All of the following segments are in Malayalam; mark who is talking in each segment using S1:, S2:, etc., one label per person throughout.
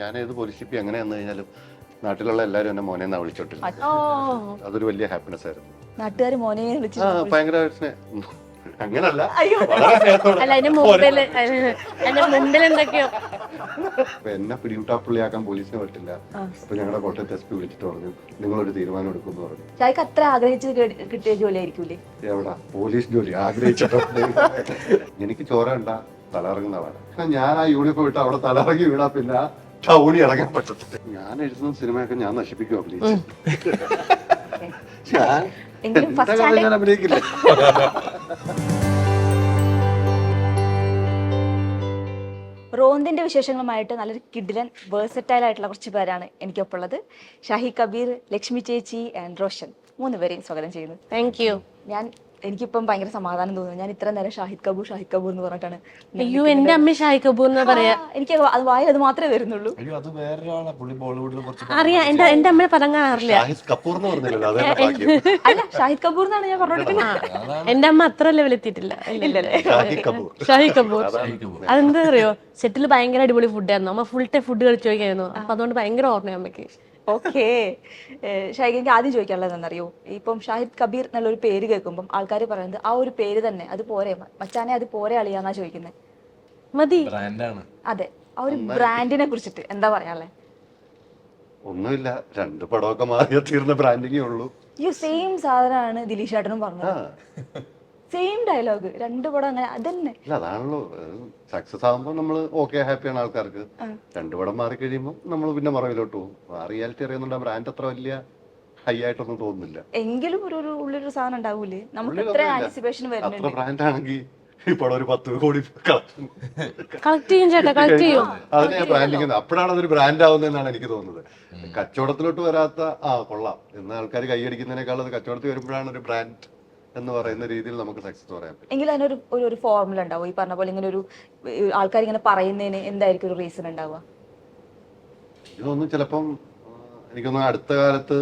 S1: ഞാൻ ഏത് പോലീസ് ഷിപ്പി എങ്ങനെ വന്നു കഴിഞ്ഞാലും നാട്ടിലുള്ള എല്ലാവരും എന്നെ മോനെ എന്നാ
S2: വിളിച്ചോട്ടില്ല
S1: അതൊരു വലിയ ഹാപ്പിനെസ് ആയിരുന്നു.
S2: നാട്ടുകാർ മോനെ വിളിച്ചു
S1: ആ ഭയങ്കര അങ്ങനല്ല.
S3: അല്ല അതിന്റെ മുമ്പിൽ അതിന്റെ മുമ്പിൽ എന്തൊക്കെയോ.
S1: അപ്പൊ എന്നെ പിടികൂട്ടാപ്പുള്ളിയാക്കാൻ പോലീസിനെ പറ്റില്ല. അപ്പൊ ഞങ്ങളുടെ കോട്ടയത്ത് എസ് പി വിളിച്ചിട്ട് പറഞ്ഞു നിങ്ങൾ ഒരു തീരുമാനം എടുക്കുമെന്ന് പറഞ്ഞു.
S2: ചായക്ക് അത്ര ആഗ്രഹിച്ച് കിട്ടിയ ജോലി ആയിരിക്കൂലേ
S1: എവിടാ? പോലീസ് ജോലി. ആഗ്രഹിച്ചിട്ടുണ്ട് എനിക്ക് ചോര ഉണ്ട തലയിറങ്ങുന്ന ആളാണ്. ഞാൻ ആ യൂണിഫോം ഇട്ട് അവിടെ തലറങ്ങി വീടാ പിന്നെ ടൗണി ഇറങ്ങാൻ പറ്റത്തില്ല. ഞാൻ എഴുതുന്ന സിനിമയൊക്കെ ഞാൻ നശിപ്പിക്കും അഭിനയിച്ചു ഞാൻ
S2: എങ്കിലും
S1: എന്റെ
S2: ഫസ്റ്റ്
S1: കഥ ഞാൻ അഭിനയിക്കില്ല?
S2: റോന്തിന്റെ വിശേഷങ്ങളുമായിട്ട് നല്ലൊരു കിഡിലൻ വേഴ്സറ്റൈൽ ആയിട്ടുള്ള കുറച്ച് പേരാണ് എനിക്കൊപ്പം ഉള്ളത് ഷാഹി കബീർ ലക്ഷ്മി ചേച്ചി ആൻഡ് റോഷൻ. മൂന്ന് പേരെയും സ്വാഗതം ചെയ്യുന്നു.
S3: താങ്ക് യു
S2: ഞാൻ എനിക്കിപ്പം ഭയങ്കര സമാധാനം തോന്നുന്നു. ഞാൻ ഇത്ര നേരം ഷാഹിദ് കപൂർ ഷാഹിദ് കപൂർ എന്ന് പറഞ്ഞിട്ടാണ്
S3: അയ്യോ എന്റെ അമ്മ ഷാഹിദ് കപൂർ എന്ന് പറയാ.
S2: എനിക്ക് അത് വായിൽ അത് മാത്രമേ വരുന്നുള്ളൂ.
S4: അയ്യോ അത് വേറൊരാളാ. പുള്ളി ബോളിവുഡിൽ കുറച്ച്
S3: അറിയാം എന്റെ എന്റെ അമ്മയെ പദം
S1: ഷാഹിദ് കപൂർ എന്ന് പറഞ്ഞില്ലല്ലോ അതെ ഭാഗ്യം.
S2: അല്ല ഷാഹിദ് കപൂർ എന്നാണ് ഞാൻ പറഞ്ഞോണ്ടിരിക്കുന്നത്
S3: എന്റെ അമ്മ അത്ര ലെവൽ എത്തിയിട്ടില്ല.
S1: ഷാഹിദ് കപൂർ.
S3: അതെന്താ അറിയോ? സെറ്റിൽ ഭയങ്കര അടിപൊളി ഫുഡായിരുന്നു അമ്മ ഫുൾ ടൈം ഫുഡ് കഴിച്ചു നോക്കിയായിരുന്നു അപ്പൊ അതുകൊണ്ട് ഭയങ്കര ഓർമ്മ അമ്മയ്ക്ക്.
S2: ഓക്കെ. എനിക്ക് ആദ്യം ചോദിക്കാനുള്ളത് എന്നറിയോ ഇപ്പം ഷാഹിദ് കബീർ എന്നുള്ളൊരു പേര് കേൾക്കുമ്പം ആൾക്കാർ പറയുന്നത് ആ ഒരു പേര് തന്നെ അത് പോരെ മച്ചാനെ അത് പോരെ അളിയാന്നാ ചോദിക്കുന്നത്
S3: മതി.
S2: അതെ. ആ ഒരു ബ്രാൻഡിനെ കുറിച്ചിട്ട് എന്താ പറയാനുള്ളത്
S1: ഒന്നുമില്ല രണ്ട് പടമൊക്കെ മാറിയ തീർന്ന ബ്രാൻഡിങ്ങേ ഉള്ളൂ.
S2: ഈ സെയിം സാധനമാണ് ദിലീഷ് ചേട്ടനും പറഞ്ഞത്.
S1: ആ.
S2: സെയിം ഡയലോഗ് രണ്ട് പടം അങ്ങനെ അതന്നെ.
S1: ഇല്ല അതാണല്ലോ. സക്സസ് ആകുമ്പോൾ നമ്മൾ ഓക്കെ ഹാപ്പിയാണ് ആൾക്കാർക്ക്. രണ്ടു പടം മാറി കഴിയുമ്പോൾ നമ്മൾ പിന്നെ മറവിലോട്ട് പോകും. ആ റിയാലിറ്റി അറിയുന്നുണ്ട് ബ്രാൻഡ് അത്ര വലിയ ഹൈ ആയിട്ടൊന്നും തോന്നുന്നില്ല.
S2: എങ്കിലും ഒരു ഒരു ഉള്ളിലൊരു സാധനം ഉണ്ടാവൂലേ? നമുക്ക് ഇത്ര. ആന്റിസിപ്പേഷൻ വരുന്നുണ്ട്.
S1: ബ്രാൻഡ് ആണെങ്കിൽ ഈ പടം ഒരു പത്ത് കോടി കളക്ഷൻ
S3: കളക്ട് ചെയ്യും. ചേട്ടാ കളക്ട് ചെയ്യും.
S1: അതിനെ ബ്രാൻഡിങ് അപ്പോഴാണ് അതൊരു ബ്രാൻഡ് ആവുന്നതെന്നാണ് എനിക്ക് തോന്നുന്നത്. കച്ചവടത്തിലോട്ട് വരാത്ത ആ കൊള്ളാം. എന്ന ആൾക്കാർ കൈയടിക്കുന്നതിനേക്കാൾ അത് കച്ചവടത്തിൽ വരുമ്പോഴാണ് ഒരു ബ്രാൻഡ് എന്ന് പറയുന്ന രീതിയിൽ നമുക്ക് സക്സസ് പറയാം പറ്റും.
S2: എങ്കിലും അതിനൊരു ഒരു ഒരു ഫോർമുല ഉണ്ടാവും? ഈ പറഞ്ഞ പോലെ ഇങ്ങനെ ഒരു ആൾക്കാർ ഇങ്ങനെ പറയുന്നതിന് എന്തായിരിക്കും ഒരു റീസൺ ഉണ്ടാവുക?
S1: ഇതൊന്നും ചിലപ്പം എനിക്കൊന്നും എനിക്കൊന്ന് അടുത്ത കാലത്ത്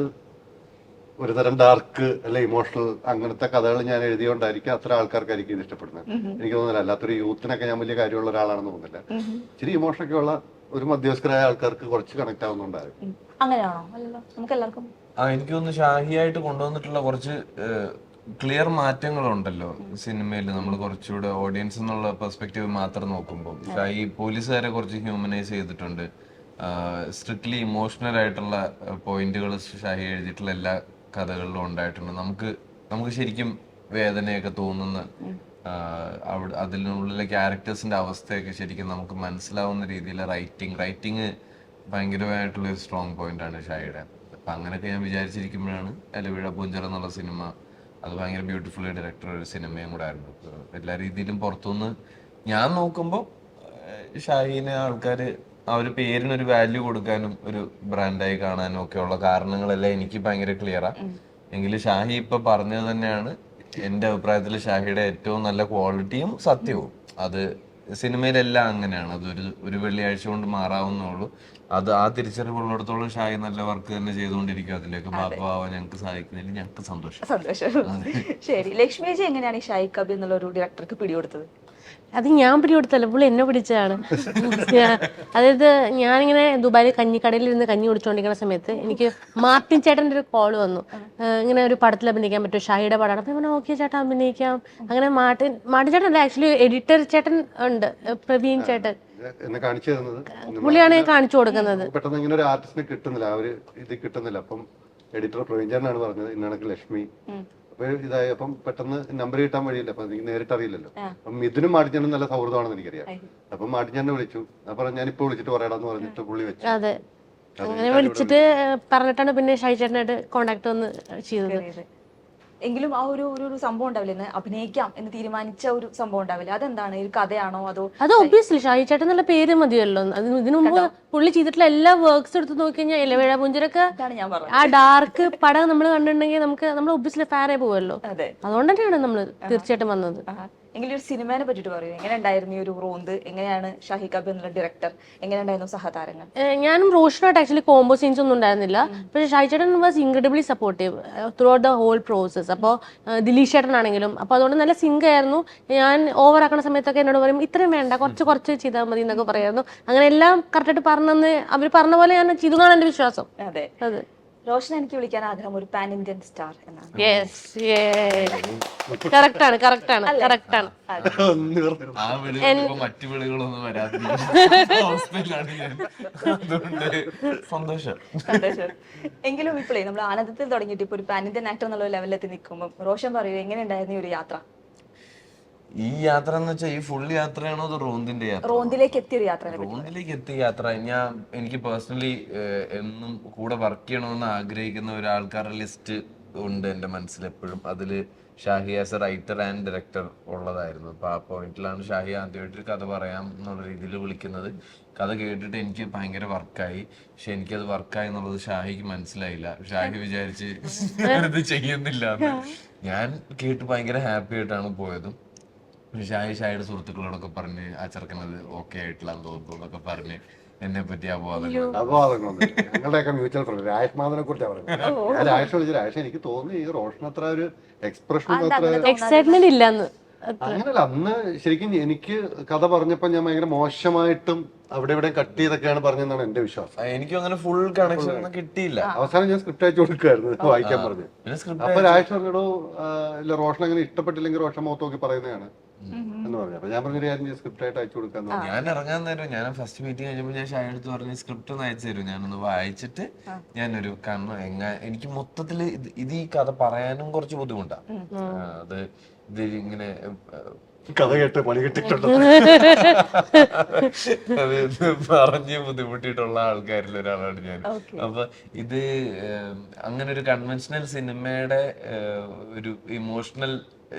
S1: ഒരു തരം ഡാർക്ക് അല്ലെ ഇമോഷണൽ അങ്ങനത്തെ കഥകൾ ഞാൻ എഴുതിയോണ്ടായിരിക്കും അത്ര ആൾക്കാർക്കായിരിക്കും ഇത് ഇഷ്ടപ്പെടുന്നത്. എനിക്ക് തോന്നുന്നില്ല അല്ലാത്തൊരു യൂത്തിനൊക്കെ ഞാൻ വലിയ കാര്യമുള്ള ഒരാളാണെന്ന് തോന്നുന്നില്ല. ഇച്ചിരി ഇമോഷനൊക്കെ ഉള്ള ഒരു മധ്യവസ്കരായ ആൾക്കാർക്ക് കുറച്ച് കണക്ട്
S2: ആവുന്നുണ്ടായിരുന്നു. അങ്ങനെയാണോ? അല്ലല്ലോ. നമുക്ക് എല്ലാവർക്കും
S4: ആ എനിക്ക് തോന്നുന്നു ഷാഹിയായിട്ട് കൊണ്ടുവന്നിട്ടുള്ള കുറച്ച് ക്ലിയർ മാറ്റങ്ങളുണ്ടല്ലോ സിനിമയിൽ നമ്മൾ കുറച്ചുകൂടെ ഓഡിയൻസ് എന്നുള്ള പെർസ്പെക്റ്റീവ് മാത്രം നോക്കുമ്പോൾ ഈ പോലീസുകാരെ കുറച്ച് ഹ്യൂമനൈസ് ചെയ്തിട്ടുണ്ട്. സ്ട്രിക്ട്ലി ഇമോഷണൽ ആയിട്ടുള്ള പോയിന്റുകൾ ഷാഹി എഴുതിയിട്ടുള്ള എല്ലാ കഥകളിലും ഉണ്ടായിട്ടുണ്ട്. നമുക്ക് നമുക്ക് ശരിക്കും വേദനയൊക്കെ തോന്നുന്ന അവിടെ അതിനുള്ളിലെ ക്യാരക്ടേഴ്സിന്റെ അവസ്ഥയൊക്കെ ശരിക്കും നമുക്ക് മനസ്സിലാവുന്ന രീതിയിലെ റൈറ്റിംഗ് റൈറ്റിംഗ് ഭയങ്കരമായിട്ടുള്ള ഒരു സ്ട്രോങ് പോയിന്റ് ആണ് ഷായിയുടെ അപ്പൊ അങ്ങനെയൊക്കെ ഞാൻ വിചാരിച്ചിരിക്കുമ്പോഴാണ് എലവിഴ പൂഞ്ചറ എന്നുള്ള സിനിമ അത് ഭയങ്കര ബ്യൂട്ടിഫുള്ളി ഡയറക്ടർ ഒരു സിനിമയും കൂടെ ആയിരുന്നു. എല്ലാ രീതിയിലും പുറത്തുനിന്ന് ഞാൻ നോക്കുമ്പോൾ ഷാഹിനെ ആൾക്കാർ ആ ഒരു പേരിന് ഒരു വാല്യൂ കൊടുക്കാനും ഒരു ബ്രാൻഡായി കാണാനും ഒക്കെ ഉള്ള കാരണങ്ങളെല്ലാം എനിക്ക് ഭയങ്കര ക്ലിയറാ എങ്കിലും ഷാഹി ഇപ്പൊ പറഞ്ഞത് തന്നെയാണ്. എന്റെ അഭിപ്രായത്തിൽ ഷാഹിയുടെ ഏറ്റവും നല്ല ക്വാളിറ്റിയും സത്യവും. അത് സിനിമയിലെല്ലാം അങ്ങനെയാണ്. അത് ഒരു ഒരു വെള്ളിയാഴ്ച കൊണ്ട് മാറാവുന്നുള്ളൂ അത് ആ തിരിച്ചറിവുള്ളിടത്തോളം ഷായി നല്ല വർക്ക് തന്നെ ചെയ്തുകൊണ്ടിരിക്കും. അതിലേക്ക് ബാപ്പാവാൻ ഞങ്ങൾക്ക് സാധിക്കുന്നതിൽ ഞങ്ങൾക്ക് സന്തോഷം.
S2: സന്തോഷം. ശരി. ലക്ഷ്മിജി എങ്ങനെയാണ് ഈ കബി കബീർ എന്നുള്ള ഒരു ഡയറക്ടർക്ക് പിടികൊടുത്തത്?
S3: അത് ഞാൻ പിടികൊടുത്തല്ല. പുള്ളി എന്നെ പിടിച്ചതാണ്. ഞാൻ- അതായത് ഞാനിങ്ങനെ ദുബായിൽ കഞ്ഞിക്കടയിൽ ഇരുന്ന് കഞ്ഞി കുടിച്ചുകൊണ്ടിരിക്കുന്ന സമയത്ത് എനിക്ക് മാർട്ടിൻ ചേട്ടന്റെ ഒരു കോൾ വന്നു. ഇങ്ങനെ ഒരു പടത്തിൽ അഭിനയിക്കാൻ പറ്റും. ഷായിയുടെ പടമാണ്. അപ്പം ഇങ്ങനെ ഓക്കെ ചേട്ടാ അഭിനയിക്കാം. അങ്ങനെ മാർട്ടിൻ മാർട്ടിൻ ചേട്ടൻ അല്ല ആക്ച്വലി എഡിറ്റർ ചേട്ടൻ ഉണ്ട്. പ്രവീൺ ചേട്ടൻ.
S1: എന്നെ കാണിച്ചു തരുന്നത്
S3: പുള്ളിയാണ് കാണിച്ചു കൊടുക്കുന്നത്.
S1: പെട്ടെന്ന് ഇങ്ങനെ ഒരു ആർട്ടിസ്റ്റിനെ കിട്ടുന്നില്ല. അവർ ഇത് കിട്ടുന്നില്ല. അപ്പം എഡിറ്റർ പ്രവീൺചാരനാണ് പറഞ്ഞത്. ഇന്നണക്ക് ലക്ഷ്മി. അപ്പൊ ഇതായി. അപ്പം പെട്ടെന്ന് നമ്പർ കിട്ടാൻ വഴിയില്ല. അപ്പൊ എനിക്ക് നേരിട്ട് അറിയില്ലല്ലോ. അപ്പം മിഥുനും മാടിച്ചാനും നല്ല സൗഹൃദമാണെന്ന് എനിക്കറിയാം. അപ്പം മാടിച്ചാനെ വിളിച്ചു. അപ്പൊ ഞാൻ ഇപ്പൊ വിളിച്ചിട്ട് പറയടാന്ന് പറഞ്ഞിട്ട് പുള്ളി വെച്ചു.
S3: അതെ. അങ്ങനെ വിളിച്ചിട്ട് പറഞ്ഞിട്ടാണ് പിന്നെ ഷൈ ചേട്ടനായിട്ട് കോണ്ടാക്ട് ഒന്ന് ചെയ്തത്.
S2: എങ്കിലും ആ ഒരു ഒരു സംഭവം ഉണ്ടാവില്ല? അഭിനയിക്കാം എന്ന് തീരുമാനിച്ച ഒരു സംഭവം ഉണ്ടാവില്ല? അതെന്താണ്? ഒരു കഥയാണോ? അതോ
S3: അത് ഒബ്വിയസ്ലി ഷാഹി ചേട്ടൻ എന്നുള്ള പേര് മതിയല്ലോ. അത് ഇതിനു മുമ്പ് പുള്ളി ചെയ്തിട്ടുള്ള എല്ലാ വർക്ക്സ് എടുത്ത് നോക്കി കഴിഞ്ഞാൽ ഇലവേഴ പുഞ്ചരൊക്കെ ആ ഡാർക്ക് പടം നമ്മൾ കണ്ടിട്ടുണ്ടെങ്കിൽ നമുക്ക് നമ്മൾ ഒബ്വിയസ്ലി ആയി പോവല്ലോ.
S2: അതെ.
S3: അതുകൊണ്ട് തന്നെയാണ് നമ്മൾ തീർച്ചയായിട്ടും വന്നത്.
S2: എങ്കിലും ഒരു സിനിമേനെ പറ്റിയിട്ട് പറയൂ. എങ്ങനെ ഉണ്ടായിരുന്നു ഈ ഒരു റോന്ത്? എങ്ങനെയാണ് ഷാഹി കബീർ എന്നുള്ള ഡയറക്ടർ എങ്ങനെ ഉണ്ടായിരുന്നു സഹതാരങ്ങൾ
S3: ഞാനും റോഷനായിട്ട് ആക്ച്വലി കോംബോ സീൻസ് ഒന്നും ഉണ്ടായിരുന്നില്ല. പക്ഷേ ഷാഹി ചേട്ടൻ was incredibly supportive throughout the whole process അപ്പോൾ ദിലീഷ് ചേട്ടൻ ആണെങ്കിലും അപ്പോൾ അതുകൊണ്ട് നല്ല സിങ്ക് ആയിരുന്നു. ഞാൻ ഓവർ ആക്കുന്ന സമയത്തൊക്കെ എന്നോട് പറയും ഇത്രയും വേണ്ട കുറച്ച് കുറച്ച് ചെയ്താൽ മതി എന്നൊക്കെ പറയായിരുന്നു. അങ്ങനെ എല്ലാം കറക്റ്റായിട്ട് പറഞ്ഞെന്ന് അവർ പറഞ്ഞ പോലെ ഞാൻ ചെയ്തു എന്നാണ് എന്റെ വിശ്വാസം.
S2: അതെ.
S3: അതെ.
S2: റോഷൻ എനിക്ക് വിളിക്കാൻ ആഗ്രഹം ഒരു പാൻ ഇന്ത്യൻ സ്റ്റാർ എന്നാണ്.
S3: യെസ്
S4: ആ വിളി ഇപ്പൊ മറ്റു വിളികളൊന്നും വരാത്ത അവസ്ഥയിലാണ് ഞാൻ. അതുകൊണ്ട് സന്തോഷം.
S2: സന്തോഷം. എങ്കിലും ഇപ്പോഴേ നമ്മൾ ആനന്ദത്തിൽ തുടങ്ങിയിട്ട് ഇപ്പൊ ഒരു പാൻ ഇന്ത്യൻ ആക്ടർ എന്നുള്ള ലെവലിലെത്തി നിൽക്കുമ്പോൾ റോഷൻ പറയൂ എങ്ങനെ ഉണ്ടായിരുന്നു ഈ ഒരു യാത്ര?
S4: ഈ യാത്ര എന്ന് വെച്ചാൽ ഈ ഫുൾ യാത്രയാണോ അത് റോന്തിന്റെ യാത്ര
S2: റോന്തിലേക്ക് എത്തിയ ഒരു യാത്ര
S4: റോന്തിലേക്ക് എത്തിയ യാത്ര. ഞാൻ എനിക്ക് പേഴ്സണലി എന്നും കൂടെ വർക്ക് ചെയ്യണമെന്ന് ആഗ്രഹിക്കുന്ന ഒരു ആൾക്കാരുടെ ലിസ്റ്റ് ഉണ്ട് എന്റെ മനസ്സിൽ എപ്പോഴും. അതിൽ Shahi as a writer and director ഉള്ളതായിരുന്നു. അപ്പൊ ആ പോയിന്റിലാണ് ഷാഹി ആദ്യമായിട്ട് കഥ പറയാം എന്നുള്ള രീതിയിൽ വിളിക്കുന്നത്. കഥ കേട്ടിട്ട് എനിക്ക് ഭയങ്കര വർക്കായി പക്ഷെ എനിക്കത് വർക്കായി എന്നുള്ളത് ഷാഹിക്ക് മനസ്സിലായില്ല. ഷാഹി വിചാരിച്ച് ഞാനിത് ചെയ്യുന്നില്ല. ഞാൻ കേട്ട് ഭയങ്കര ഹാപ്പി ആയിട്ടാണ് പോയതും. ഷായി ഷായുടെ സുഹൃത്തുക്കളോടൊക്കെ പറഞ്ഞ് ആ ചെറുക്കനത് ഓക്കെ ആയിട്ടില്ല തോന്നുന്നു എന്നൊക്കെ പറഞ്ഞ് എന്നെ പറ്റി അപവാദങ്ങൾ.
S1: അപവാദങ്ങളൊന്നും ഞങ്ങളുടെയൊക്കെ മ്യൂച്വൽ ഫ്രണ്ട് രാജേഷ് മാധവനെ കുറിച്ചാണ് ഞാൻ വിളിച്ചു എനിക്ക് തോന്നുന്നു ഈ റോഷൻ അത്ര ഒരു എക്സ്പ്രഷൻ അത്ര
S3: എക്സൈറ്റ്മെന്റ് ഇല്ലെന്ന്.
S1: അങ്ങനല്ല അന്ന് ശരിക്കും എനിക്ക് കഥ പറഞ്ഞപ്പോ ഞാൻ ഭയങ്കര മോശമായിട്ടും അവിടെ ഇവിടെ കട്ട് ചെയ്തൊക്കെയാണ് പറഞ്ഞതെന്നാണ് എന്റെ വിശ്വാസം.
S4: എനിക്കും അങ്ങനെ ഫുൾ കണക്ഷൻ ഒന്നും കിട്ടിയില്ല.
S1: അവസാനം ഞാൻ സ്ക്രിപ്റ്റ് അയച്ചു കൊടുക്കായിരുന്നു വായിക്കാൻ പറഞ്ഞു. അപ്പൊ രാജേഷ് പറഞ്ഞോ ഇല്ല റോഷൻ അങ്ങനെ ഇഷ്ടപ്പെട്ടില്ലെങ്കിൽ റോഷൻ മുഖത്ത് നോക്കി പറയുന്നതാണ്. എന്ന് പറഞ്ഞു. അപ്പൊ ഞാൻ പറഞ്ഞൊരു കാര്യം സ്ക്രിപ്റ്റ് ആയിട്ട് അയച്ചു കൊടുക്കാൻ
S4: ഞാൻ ഇറങ്ങാൻ നേരം ഞാൻ ഫസ്റ്റ് മീറ്റിംഗ് കഴിഞ്ഞപ്പോൾ ഞാൻ ഷായ അടുത്ത് പറഞ്ഞ് സ്ക്രിപ്റ്റ് ഒന്ന് അയച്ചു തരും ഞാനൊന്ന് വായിച്ചിട്ട് ഞാനൊരു കാരണം എങ്ങ എനിക്ക് മൊത്തത്തിൽ ഇത് ഈ കഥ പറയാനും കുറച്ച് ബുദ്ധിമുട്ടാണ് അത് ഇത് ഇങ്ങനെ
S1: കഥ കേട്ട് പണി കിട്ടിയിട്ടുണ്ട്?
S4: അത് പറഞ്ഞ് ബുദ്ധിമുട്ടിയിട്ടുള്ള ആൾക്കാരിൽ ഒരാളാണ് ഞാൻ. അപ്പൊ ഇത് അങ്ങനെ ഒരു കൺവെൻഷണൽ സിനിമയുടെ ഒരു ഇമോഷണൽ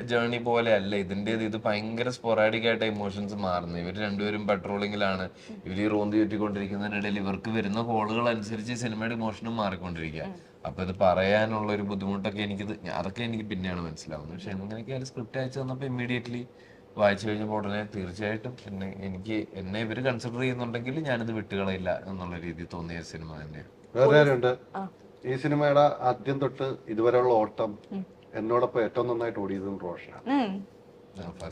S4: ജേർണി പോലെ അല്ല. ഇതിന്റെ ഇത് ഭയങ്കര സ്പൊറാഡിക് ആയിട്ട് ഇമോഷൻസ് മാറുന്നത് ഇവർ രണ്ടുപേരും പെട്രോളിങ്ങിലാണ് ഇവർ ഈ റോന്തി ചുറ്റിക്കൊണ്ടിരിക്കുന്നതിനിടയിൽ ഇവർക്ക് വരുന്ന കോളുകൾ അനുസരിച്ച് ഈ സിനിമയുടെ ഇമോഷനും മാറിക്കൊണ്ടിരിക്കുക. അപ്പൊ ഇത് പറയാനുള്ള ഒരു ബുദ്ധിമുട്ടൊക്കെ എനിക്ക് അതൊക്കെ എനിക്ക് പിന്നെയാണ് മനസ്സിലാവുന്നത്. പക്ഷെ എങ്ങനെയൊക്കെ സ്ക്രിപ്റ്റ് അയച്ചു തന്നപ്പോൾ ഇമ്മീഡിയറ്റ്ലി വായിച്ചു കഴിഞ്ഞപ്പോൾ ഉടനെ തീർച്ചയായിട്ടും എന്നെ എനിക്ക് എന്നെ ഇവർ കൺസിഡർ ചെയ്യുന്നുണ്ടെങ്കിൽ ഞാനിത് വിട്ടുകളയില്ല എന്നുള്ള രീതി തോന്നിയ സിനിമ തന്നെയാണ്.
S1: ഈ സിനിമയുടെ ആദ്യം തൊട്ട് ഇതുവരെയുള്ള ഓട്ടം എന്നോടൊപ്പം ഏറ്റവും നന്നായിട്ട് ഓടിയതും റോഷനാണ്.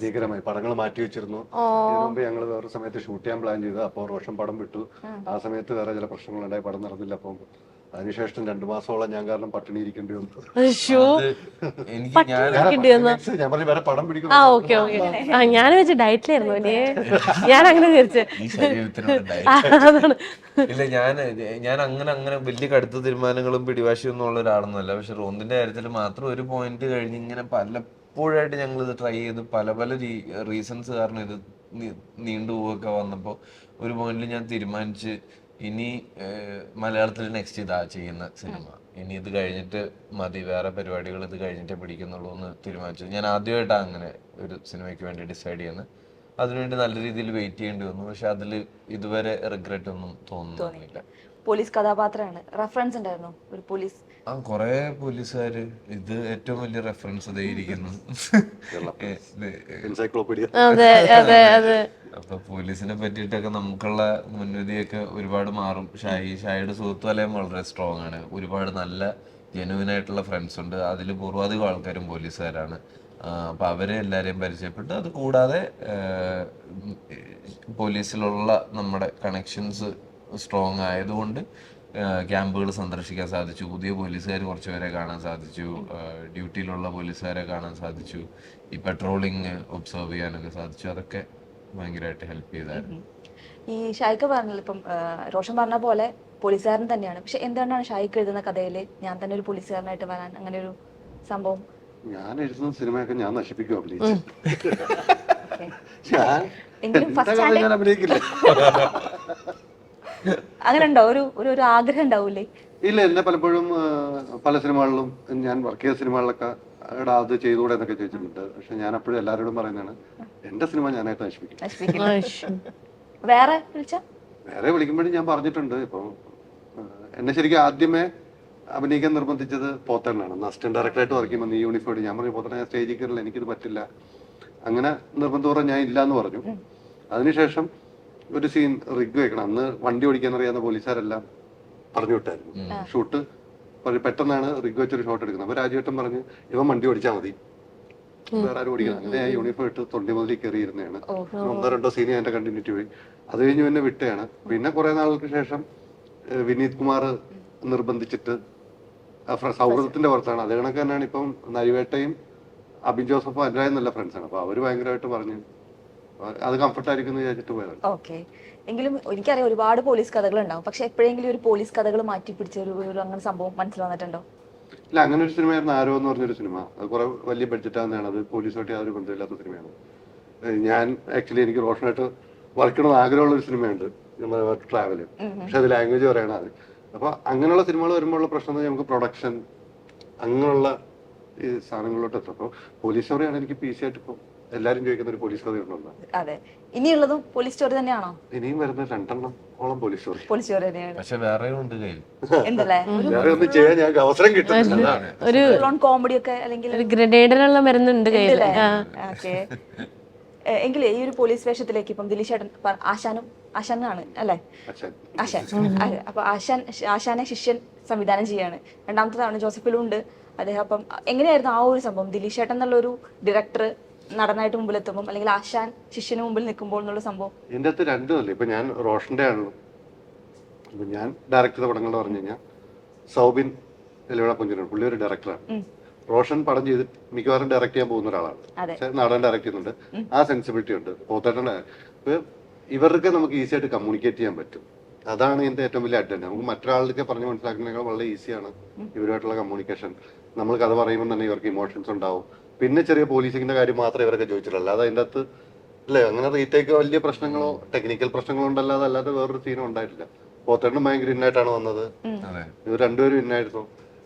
S1: ഭീകരമായി പടങ്ങൾ മാറ്റി വെച്ചിരുന്നു. മുമ്പ് ഞങ്ങൾ വേറെ സമയത്ത് ഷൂട്ട് ചെയ്യാൻ പ്ലാൻ ചെയ്തു. അപ്പോൾ റോഷൻ പടം വിട്ടു. ആ സമയത്ത് വേറെ ചില പ്രശ്നങ്ങളുണ്ടായി. പടം നടന്നില്ല. അപ്പം അതിനുശേഷം രണ്ടു മാസത്തോളം ഞാൻ കാരണം പട്ടിണി ഇരിക്കേണ്ടി വന്നു.
S4: എനിക്ക് ഞാൻ
S1: ഞാൻ പറഞ്ഞു വേറെ പടം
S3: ആ ഓക്കെ ഓക്കെ. ആ ഞാൻ വെച്ച് ഡയറ്റിലായിരുന്നു അല്ലേ ഞാൻ അങ്ങനെ വിചാരിച്ചു.
S4: ഈ
S3: അതാണ്.
S4: ഇല്ല ഞാൻ ഞാൻ അങ്ങനെ അങ്ങനെ വലിയ കടുത്ത തീരുമാനങ്ങളും പിടിവാശിയൊന്നും ഉള്ള ഒരാളൊന്നുമല്ല പക്ഷെ റോന്തിന്റെ കാര്യത്തിൽ മാത്രം ഒരു പോയിന്റ് കഴിഞ്ഞ് ഇങ്ങനെ പലപ്പോഴായിട്ട് ഞങ്ങൾ ഇത് ട്രൈ ചെയ്ത് പല പല റീസൺസ് കാരണം ഇത് നീ- നീണ്ടുപോവൊക്കെ വന്നപ്പോൾ ഒരു പോയിന്റിൽ ഞാൻ തീരുമാനിച്ച് ഇനി മലയാളത്തിൽ നെക്സ്റ്റ് ഇതാ ചെയ്യുന്ന സിനിമ ഇനി ഇത് കഴിഞ്ഞിട്ട് മതി വേറെ പരിപാടികൾ ഇത് കഴിഞ്ഞിട്ട് പിടിക്കുന്നുള്ളൂ എന്ന് തീരുമാനിച്ചു. ഞാൻ ആദ്യമായിട്ടാണ് അങ്ങനെ ഒരു സിനിമയ്ക്ക് വേണ്ടി ഡിസൈഡ് ചെയ്യുന്നത് അതിനുവേണ്ടി നല്ല രീതിയിൽ വെയിറ്റ് ചെയ്യേണ്ടി വന്നു. പക്ഷെ അതിൽ ഇതുവരെ റിഗ്രറ്റ് ഒന്നും തോന്നുന്നില്ല.
S2: പോലീസ് കഥാപാത്രമാണ്. റെഫറൻസ് ഉണ്ടായിരുന്നു ഒരു പോലീസ്.
S4: ആ കൊറേ പോലീസുകാര് ഇത് ഏറ്റവും വലിയ റെഫറൻസ് ഇരിക്കുന്നു. ഏ, ഇത്,
S3: അതെ അതെ അതെ.
S4: അപ്പൊ പോലീസിനെ പറ്റിയിട്ടൊക്കെ നമുക്കുള്ള മുൻവിധിയൊക്കെ ഒരുപാട് മാറും. ഷായി ഷായിയുടെ സുഹൃത്തു വലയം വളരെ സ്ട്രോങ് ആണ്. ഒരുപാട് നല്ല ജെനുവിൻ ആയിട്ടുള്ള ഫ്രണ്ട്സ് ഉണ്ട്. അതിൽ പൂർവാധികം ആൾക്കാരും പോലീസുകാരാണ്. ആ, അപ്പൊ അവരെ എല്ലാരെയും പരിചയപ്പെട്ട് അത് കൂടാതെ പോലീസിലുള്ള നമ്മുടെ കണക്ഷൻസ് സ്ട്രോങ് ആയതുകൊണ്ട് ക്യാമ്പുകൾ സന്ദർശിക്കാൻ സാധിച്ചു. പുതിയ പോലീസുകാർ കുറച്ചുപേരെ കാണാൻ സാധിച്ചു. ഡ്യൂട്ടിയിലുള്ള പോലീസുകാരെ കാണാൻ സാധിച്ചു. ഈ പെട്രോളിങ് ഒബ്സർവ് ചെയ്യാനൊക്കെ സാധിച്ചു. അതൊക്കെ ഭയങ്കരമായിട്ട് ഹെൽപ്പ് ചെയ്തായിരുന്നു.
S2: ഈ ഷായിക്ക് പറഞ്ഞല്ലോ ഇപ്പം റോഷൻ പറഞ്ഞ പോലെ പോലീസുകാരൻ തന്നെയാണ്. പക്ഷെ എന്തുകൊണ്ടാണ് ഷായിക്ക് എഴുതുന്ന കഥയിൽ ഞാൻ തന്നെ ഒരു പോലീസുകാരനായിട്ട് വരാൻ അങ്ങനെ ഒരു സംഭവം?
S1: ഞാൻ എഴുതുന്ന സിനിമയൊക്കെ ഞാൻ നശിപ്പിക്കും അഭിനയിച്ചു ഞാൻ അഭിനയിക്കില്ല.
S2: അങ്ങനെ ഉണ്ടോ ഒരു ഒരു ആഗ്രഹം ഉണ്ടാവൂലേ?
S1: ഇല്ല എന്നെ പലപ്പോഴും പല സിനിമകളിലും ഞാൻ വർക്ക് ചെയ്ത സിനിമകളിലൊക്കെ എടാ അത് ചെയ്തുകൂടെ എന്നൊക്കെ ചോദിച്ചിട്ടുണ്ട്. പക്ഷെ ഞാൻ അപ്പോഴും എല്ലാവരോടും പറയുന്നതാണ് എന്റെ സിനിമ ഞാനായിട്ട് നശിപ്പിക്കും
S2: വേറെ വിളിച്ച?
S1: വേറെ വിളിക്കുമ്പോഴും ഞാൻ പറഞ്ഞിട്ടുണ്ട്. ഇപ്പൊ എന്നെ ശരിക്കും ആദ്യമേ അഭിനയിക്കാൻ നിർബന്ധിച്ചത് പോത്തണ്ണാണ് അസിസ്റ്റന്റ് ഡയറക്ടറായിട്ട് വർക്ക് ചെയ്യുമ്പോൾ നീ യൂണിഫോം ഞാൻ പറഞ്ഞു പോത്തണ്ണ ഞാൻ സ്റ്റേജിൽ കയറില്ല എനിക്കിത് പറ്റില്ല. അങ്ങനെ നിർബന്ധപൂർവം ഞാൻ ഇല്ല എന്ന് പറഞ്ഞു അതിനുശേഷം ഒരു സീൻ റിഗ് വെക്കണം. അന്ന് വണ്ടി ഓടിക്കാൻ അറിയാവുന്ന പോലീസുകാരെല്ലാം പറഞ്ഞു വിട്ടായിരുന്നു. ഷൂട്ട് പെട്ടെന്നാണ് റിഗ് വെച്ചൊരു ഷോട്ട് എടുക്കുന്നത്. അപ്പൊ രാജുവേട്ടൻ പറഞ്ഞ് ഇവൻ വണ്ടി ഓടിച്ചാൽ മതി. വേറെ ആരും ഓടിക്കണം അങ്ങനെ ഞാൻ യൂണിഫോം ഇട്ട് തൊണ്ടി മുതലിൽ കയറിയിരുന്നതാണ്. ഒന്നോ രണ്ടോ സീനി അതിന്റെ കണ്ടിന്യൂറ്റി പോയി. അത് കഴിഞ്ഞ് പിന്നെ വിട്ടയാണ്. പിന്നെ കുറെ നാളുകൾക്ക് ശേഷം വിനീത് കുമാർ നിർബന്ധിച്ചിട്ട് ആ സൗഹൃദത്തിന്റെ പുറത്താണ്. അതേ കണക്ക് തന്നെയാണ് ഇപ്പം നരിവേട്ടയും അബിൻ ജോസഫും അനുരായും നല്ല ഫ്രണ്ട്സാണ് അപ്പൊ അവർ ഭയങ്കരമായിട്ട് പറഞ്ഞു അത് കംഫർട്ടായിരിക്കും എന്ന് വിചാരിച്ചിട്ട് പോയതാണ്.
S2: ഓക്കെ. എങ്കിലും എനിക്കറിയാം ഒരുപാട് പോലീസ് കഥകൾ ഉണ്ടാവും പക്ഷെ എപ്പോഴെങ്കിലും ഒരു പോലീസ് കഥകൾ മാറ്റി പിടിച്ച ഒരു ഒരു അങ്ങനെ സംഭവം മനസ്സിൽ വന്നിട്ടുണ്ടോ?
S1: ഇല്ല അങ്ങനെ ഒരു സിനിമയായിരുന്നു ആരോ എന്ന് പറഞ്ഞൊരു സിനിമ. അത് കുറെ വലിയ ബഡ്ജറ്റ് ആവുന്നതാണ് അത് പോലീസുമായിട്ട് യാതൊരു ബന്ധമില്ലാത്ത സിനിമയാണ്. ഞാൻ ആക്ച്വലി എനിക്ക് റോഷനായിട്ട് വർക്ക് ചെയ്യണമെന്ന് ആഗ്രഹമുള്ള ഒരു സിനിമയുണ്ട് ട്രാവൽ പക്ഷെ അത് ലാംഗ്വേജ് പറയണത് അത് അപ്പൊ അങ്ങനെയുള്ള സിനിമകൾ വരുമ്പോഴുള്ള പ്രശ്നം നമുക്ക് പ്രൊഡക്ഷൻ അങ്ങനെയുള്ള ഈ സാധനങ്ങളിലോട്ട് എത്തും. അപ്പോൾ പോലീസ് സ്റ്റോറിയാണ് എനിക്ക് പി സി ആയിട്ട് ഇപ്പോൾ എല്ലാവരും ചോദിക്കുന്ന ഒരു പോലീസ് കഥ ഉണ്ടോ
S2: അതെ. ഇനിയുള്ളതും പോലീസ് സ്റ്റോറി തന്നെയാണോ?
S1: ഇനിയും വരുന്ന രണ്ടെണ്ണം ഓളം പോലീസ് സ്റ്റോറി
S2: പോലീസ് സ്റ്റോറി തന്നെയാണ്.
S4: പക്ഷെ ഉണ്ട് കയ്യിൽ
S2: എന്തല്ലേ
S1: വേറെ ഒന്നും ചെയ്യാൻ ഞങ്ങൾക്ക് അവസരം കിട്ടുന്നില്ല.
S3: ഒരു
S2: കോമഡി ഒക്കെ അല്ലെങ്കിൽ
S3: ഒരു കയ്യിൽ
S2: ഓക്കെ. എങ്കിൽ ഈ ഒരു പോലീസ് വേഷത്തിലേക്ക് ഇപ്പം ദിലീഷ് ആശാനും ആശാനാണ് അല്ലേ? ആശാൻ. അപ്പൊ ആശാൻ ആശാനെ ശിഷ്യൻ സംവിധാനം ചെയ്യാണ്. രണ്ടാമത്തെ തവണ ജോസഫിലും ഉണ്ട്. അദ്ദേഹം അപ്പം എങ്ങനെയായിരുന്നു ആ ഒരു സംഭവം? ദിലീഷ് ചേട്ടൻ എന്നുള്ള ഒരു ഡയറക്ടർ നടനായിട്ട് മുമ്പിൽ എത്തുമ്പോൾ അല്ലെങ്കിൽ ആശാൻ ശിഷ്യന് മുമ്പിൽ നിൽക്കുമ്പോൾ എന്നുള്ള സംഭവം?
S1: ഇതിന്റെ അകത്ത് രണ്ടുമല്ലേ ഇപ്പൊ ഞാൻ റോഷന്റെ ആണല്ലോ. ഇപ്പൊ ഞാൻ ഡയറക്ട് ചെയ്ത പടങ്ങൾ പറഞ്ഞു കഴിഞ്ഞാൽ സൗബിൻ എലിവണ പുഞ്ചിനാണ് പുള്ളി ഒരു ഡയറക്ടറാണ് റോഷൻ പടം ചെയ്ത് മിക്കവാറും ഡയറക്ട് ചെയ്യാൻ പോകുന്ന ഒരാളാണ്. നടൻ ഡയറക്ട് ചെയ്യുന്നുണ്ട്. ആ സെൻസിബിലിറ്റി ഉണ്ട്. പോത്തേട്ടൻ ഇവർക്ക് നമുക്ക് ഈസി ആയിട്ട് കമ്മ്യൂണിക്കേറ്റ് ചെയ്യാൻ പറ്റും. അതാണ് ഇതിന്റെ ഏറ്റവും വലിയ അഡ്വാന്റേജ് നമുക്ക് മറ്റൊരാൾക്ക് പറഞ്ഞ് മനസ്സിലാക്കുന്നതിനേക്കാൾ വളരെ ഈസിയാണ് ഇവരുമായിട്ടുള്ള കമ്മ്യൂണിക്കേഷൻ നമ്മൾ കഥ പറയുമ്പോൾ തന്നെ ഇവർക്ക് ഇമോഷൻസ് ഉണ്ടാവും. പിന്നെ ചെറിയ പോലീസിങ്ങിന്റെ കാര്യം മാത്രമേ ഇവരൊക്കെ ചോദിച്ചിട്ടുള്ളൂ. അല്ലാതെ അതിന്റെ അകത്ത് അല്ലേ അങ്ങനെ റീറ്റേക്ക് വലിയ പ്രശ്നങ്ങളോ ടെക്നിക്കൽ പ്രശ്നങ്ങളോ ഉണ്ടല്ലാതെ അല്ലാതെ വേറൊരു സീനും ഉണ്ടായിട്ടില്ല. പോത്തേണ്ടും ഭയങ്കര ഇന്നായിട്ടാണ് വന്നത്.
S4: അതെ.
S1: ഇവർ രണ്ടുപേരും ഇന്നായിരുന്നു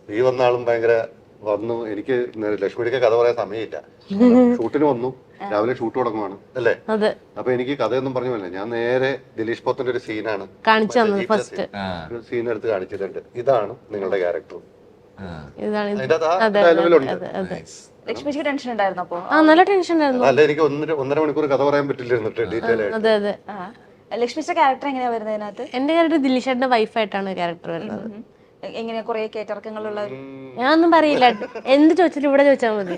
S1: ഈ വന്ന ആളും ഭയങ്കര വന്നു. എനിക്ക് ലക്ഷ്മിക്ക് കഥ പറയാൻ സമയമില്ല. ഷൂട്ടിന് വന്നു. രാവിലെ ഷൂട്ട് തുടങ്ങുവാണ്. അല്ലേ?
S3: അതെ.
S1: അപ്പൊ എനിക്ക് കഥയൊന്നും പറഞ്ഞു പോലെ ഞാൻ നേരെ ദിലീഷ് പോത്തന്റെ ഒരു സീനാണ്
S3: കാണിച്ചു തന്നത് ഫസ്റ്റ്
S4: ആ.
S1: ഒരു സീൻ എടുത്ത് കാണിച്ചിട്ടുണ്ട്. ഇതാണ് നിങ്ങളുടെ ക്യാരക്ടർ. അതിന്റെ
S3: അതെ
S1: ഡയലോഗിലുണ്ട്.
S2: ലക്ഷ്മിക്ക് ടെൻഷൻ ഉണ്ടായിരുന്നു അപ്പോ?
S3: ആ നല്ല ടെൻഷൻ ഉണ്ടായിരുന്നു.
S1: അല്ല എനിക്ക് ഒന്നര ഒന്നര മണിക്കൂർ കഥ പറയാൻ പറ്റില്ലായിരുന്നു ഡീറ്റെയിൽ ആയിട്ട്.
S3: അതെ അതെ.
S2: ലക്ഷ്മിയുടെ ക്യാരക്ടർ എങ്ങനെയാ വരുന്നത് അതിനകത്ത്
S3: എന്റെ ക്യാരക്ടർ ദിലീഷേട്ടന്റെ വൈഫായിട്ടാണ് ക്യാരക്ടർ വരുന്നത്.
S2: എങ്ങനെയാ കുറെ കയറ്റിറക്കങ്ങളുള്ള ഒരു
S3: ഞാനൊന്നും പറയില്ല. എന്ത് ചോദിച്ചാലും ഇവിടെ ചോദിച്ചാൽ മതി.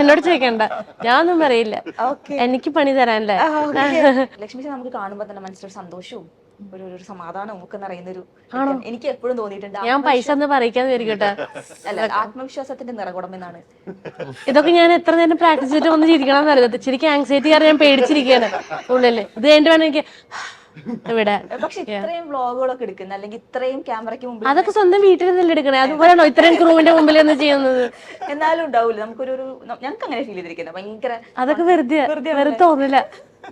S3: എന്നോട് ചോദിക്കണ്ട. ഞാനൊന്നും പറയില്ല. എനിക്ക് പണി തരാനല്ലേ.
S2: ലക്ഷ്മി നമുക്ക് കാണുമ്പോ തന്നെ മനസ്സിലൊരു സന്തോഷവും ഒരു ഒരു സമാധാനം ഒക്കെ നിറയുന്നൊരു എനിക്ക് എപ്പോഴും തോന്നിയിട്ടുണ്ട്
S3: ഞാൻ പൈസ എന്ന് വിചാരിക്കട്ടെ.
S2: അല്ല ആത്മവിശ്വാസത്തിന്റെ നിറകുടം എന്നാണ്
S3: ഇതൊക്കെ ഞാൻ എത്ര നേരം പ്രാക്ടീസ് ചെയ്തിട്ട് ഒന്ന് ചിരിക്കണം അറിയാം. ശരിക്കും ആങ്സൈറ്റി കാരണം ഞാൻ പേടിച്ചിരിക്കുകയാണ് ഉള്ളല്ലേ ഇത് എന്റെ വേണം എനിക്ക് ഇവിടെ.
S2: പക്ഷെ ഇത്രയും വ്ളോഗുകളൊക്കെ എടുക്കുന്ന അല്ലെങ്കിൽ ഇത്രയും ക്യാമറയ്ക്ക് മുമ്പിൽ
S3: അതൊക്കെ സ്വന്തം വീട്ടിൽ നിന്നല്ലേ എടുക്കണേ? അതുപോലെയാണോ ഇത്രയും ക്രൂവിന്റെ മുമ്പിൽ ഒന്ന് ചെയ്യുന്നത്?
S2: എന്നാലും ഉണ്ടാവില്ല നമുക്കൊരു ഞങ്ങൾക്ക് അങ്ങനെ ഫീൽ ചെയ്തിരിക്കുന്നത്. ഭയങ്കര
S3: അതൊക്കെ വെറുതെ വെറുതെ തോന്നില്ല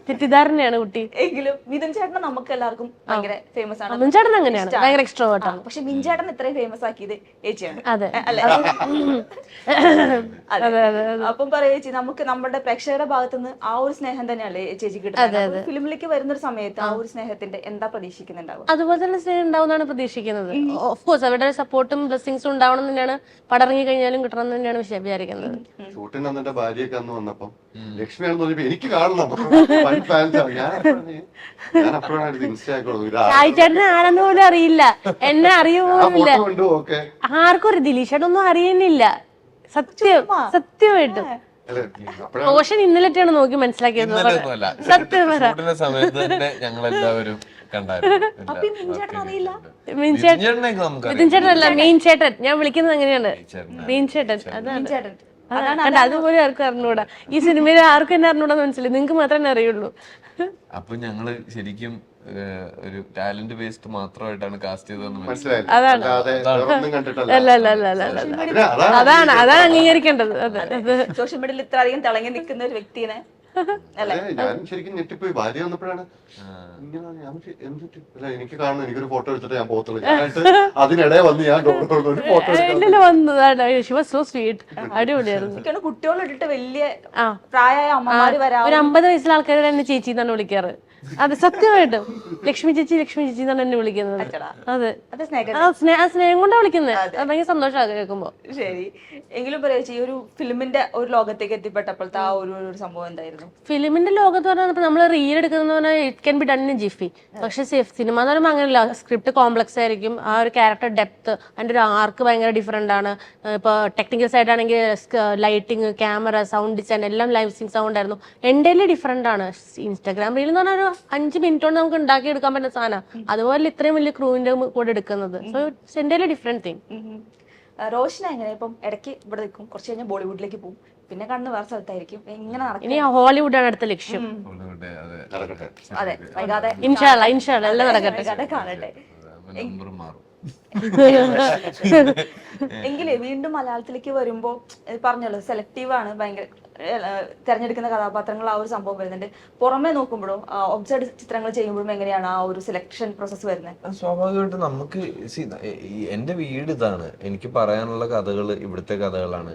S3: തെറ്റിദ്ധാരണയാണ് കുട്ടി.
S2: എങ്കിലും മിഥുൻ ചേട്ടനെ നമുക്ക് എല്ലാവർക്കും ഭയങ്കര ഫേമസ് ആണ്.
S3: മിഥുൻ ചേട്ടൻ അങ്ങനെയാണ്. ഭയങ്കര എക്സ്ട്രോവേർട്ട് ആണ്.
S2: പക്ഷെ മിൻചേട്ടൻ ഇത്രയും ഫേമസ് ആക്കിയത് ചേച്ചിയാണ്.
S3: അതെ. അതെ.
S2: അപ്പം പറയാ ചേച്ചി നമുക്ക് നമ്മുടെ പ്രേക്ഷകരുടെ ഭാഗത്തുനിന്ന് ആ ഒരു സ്നേഹം തന്നെയല്ലേ ചേച്ചി കിട്ടുന്നത്? ഫിലിമിലേക്ക് വരുന്ന ഒരു സമയത്ത് ആ ഒരു സ്നേഹത്തിന്റെ എന്താ പ്രതീക്ഷിക്കുന്നുണ്ടാവും
S3: അതുപോലെ തന്നെ സ്നേഹം ഉണ്ടാവുന്നതാണ് പ്രതീക്ഷിക്കുന്നത്. ഓഫ് കോഴ്സ് അവരുടെ സപ്പോർട്ടും ബ്ലെസ്സിങ്സും ഉണ്ടാവണം തന്നെയാണ് പടറങ്ങി കഴിഞ്ഞാലും കിട്ടണം തന്നെയാണ് വിചാരിക്കുന്നത്
S1: ഷൂട്ടിന് അന്ന് ഭാര്യയൊക്കെ അന്ന് വന്നപ്പം ലക്ഷ്മിയാണെന്ന് പറഞ്ഞപ്പോ എനിക്ക് കാണണം. വൻ ഫാൻസ് ആണ് ഞാൻ അപ്പോഴാണ് ഞാൻ അപ്പോഴാണ് ഇത് ഇൻസ്റ്റ ആക്കുള്ളൂ ഇത്
S3: ഷായി ചേട്ടനെ ആരെന്ന് പോലും അറിയില്ല എന്നെ
S1: ഓക്കെ
S3: ആർക്കും ഒരു ദിലീഷേട്ടൊന്നും അറിയുന്നില്ല. സത്യം സത്യമായിട്ട്.
S1: അല്ലെ?
S3: റോഷൻ ഇന്നലെറ്റാണ് നോക്കി മനസ്സിലാക്കിയത്. സത്യം പറ.
S4: സമയത്ത് തന്നെ ഞങ്ങൾ എല്ലാവരും
S2: മിൻചേട്ടൻ അറിയില്ല?
S3: മീൻ ചേട്ടൻ ഞാൻ വിളിക്കുന്നത് അങ്ങനെയാണ് മീൻ ചേട്ടൻ അതാണ്. അതാണ് കണ്ട അതുപോലും ആർക്കും അറിഞ്ഞൂടാ. ഈ സിനിമയിൽ ആർക്കും എന്നെ അറിഞ്ഞൂടാന്ന് മനസ്സിലായി. നിങ്ങൾക്ക് മാത്രമേ അറിയുള്ളൂ.
S4: അപ്പൊ ഞങ്ങൾ ശരിക്കും ഒരു ടാലന്റ് ബേസ്ഡ് മാത്രമായിട്ടാണ് കാസ്റ്റ് ചെയ്തതെന്ന്
S1: മനസ്സിലായി.
S3: അതാണ്.
S1: അതാണ്.
S3: അംഗീകരിക്കേണ്ടത്.
S2: സോഷ്യൽ മീഡിയയിൽ ഇത്ര അധികം തിളങ്ങി നിൽക്കുന്ന ഒരു വ്യക്തിനെ
S1: ഞാൻ ശരിക്കും ഞെട്ടിപ്പോയി. ഭാര്യ വന്നപ്പോഴാണ് ഇങ്ങനെ ഞാൻ എന്ത് അല്ല എനിക്ക് കാണണം. എനിക്കൊരു ഫോട്ടോ എടുത്തിട്ട് ഞാൻ പോകത്തുള്ളൂ. ഞാനായിട്ട് അതിനിടെ വന്ന് ഞാൻ ഒരു ഫോട്ടോ
S3: അടിപൊളിയായിരുന്നു.
S2: എനിക്കാണ് കുട്ടികളെ ഇട്ടിട്ട് വലിയ പ്രായമായ അമ്മമാര് വരാം
S3: ഒരു അമ്പത് വയസ്സിലെ ആൾക്കാർ എന്നെ ചേച്ചി എന്നാണ് വിളിക്കാറ്. അതെ സത്യമായിട്ടും. ലക്ഷ്മി ചേച്ചി ലക്ഷ്മി ചേച്ചി എന്നാണ് എന്നെ വിളിക്കുന്നത്. അതെ.
S2: അത് സ്നേഹം.
S3: ആ സ്നേഹ ആ സ്നേഹം കൊണ്ടാ വിളിക്കുന്നത് അത്. ഭയങ്കര സന്തോഷമാണ് കേൾക്കുമ്പോ.
S2: ശരി. എങ്കിലും പറയാ ഈ ഒരു ഫിലിമിന്റെ ഒരു ലോകത്തേക്ക് എത്തിപ്പെട്ടപ്പോഴത്തെ ആ ഒരു ഒരു സംഭവം എന്തായിരുന്നു?
S3: ഫിലിമിന്റെ ലോകത്ത് പറഞ്ഞാൽ നമ്മൾ റീൽ എടുക്കുന്ന പറഞ്ഞാൽ it can be done in jiffy. പക്ഷെ സിനിമ എന്ന് പറയുമ്പോൾ അങ്ങനെയല്ല സ്ക്രിപ്റ്റ് കോംപ്ലക്സ് ആയിരിക്കും. ആ ഒരു ക്യാരക്ടർ ഡെപ്ത് അതിന്റെ ഒരു ആർക്ക് ഭയങ്കര ഡിഫറെന്റ് ആണ്. ഇപ്പോൾ ടെക്നിക്കൽ സൈഡ് ആണെങ്കിൽ ലൈറ്റിംഗ് ക്യാമറ സൗണ്ട് ഡിസൈൻ എല്ലാം ലൈവ് സിങ് സൗണ്ട് ആയിരുന്നു. എന്റെ ഡിഫറെന്റ് ആണ്. ഇൻസ്റ്റാഗ്രാം റീൽ എന്ന് പറഞ്ഞാൽ ഒരു അഞ്ച് മിനിറ്റ് കൊണ്ട് നമുക്ക് ഉണ്ടാക്കി എടുക്കാൻ പറ്റുന്ന സാധനം. അതുപോലെ ഇത്രയും വലിയ ക്രൂവിന്റെ കൂടെ എടുക്കുന്നത്. സോ ഇറ്റ്സ് എന്റെ ഡിഫറെന്റ് തിങ്
S2: റോഷന എങ്ങനെ? ഇപ്പം ഇടയ്ക്ക് ഇവിടെ നിൽക്കും. കുറച്ച് കഴിഞ്ഞാൽ ബോളിവുഡിലേക്ക് പോകും. പിന്നെ കണ്ണ് വേറെ സ്ഥലത്തായിരിക്കും. എങ്ങനെ നടക്കും
S3: ഇനി ഹോളിവുഡാണ് അടുത്ത ലക്ഷ്യം.
S4: അതെ.
S1: നടക്കട്ടെ.
S2: അതെ. വൈകാതെ
S3: ഇൻഷാല്ല ഇൻഷാല്ല എല്ലാം നടക്കട്ടെ.
S2: കാണട്ടെ. എങ്കിലേ വീണ്ടും മലയാളത്തിലേക്ക് വരുമ്പോ പറഞ്ഞല്ലോ സെലക്റ്റീവ് ആണ് ഭയങ്കര തെരഞ്ഞെടുക്കുന്ന കഥാപാത്രങ്ങൾ ആ ഒരു സംഭവം വരുന്നുണ്ട്. പുറമെ നോക്കുമ്പോഴും ഒബ്സൈഡ് ചിത്രങ്ങൾ ചെയ്യുമ്പോഴും എങ്ങനെയാണ് ആ ഒരു സെലക്ഷൻ പ്രോസസ്സ് വരുന്നത്?
S4: സ്വാഭാവികമായിട്ട് നമുക്ക് എന്റെ വീട് ഇതാണ്. എനിക്ക് പറയാനുള്ള കഥകൾ ഇവിടുത്തെ കഥകളാണ്.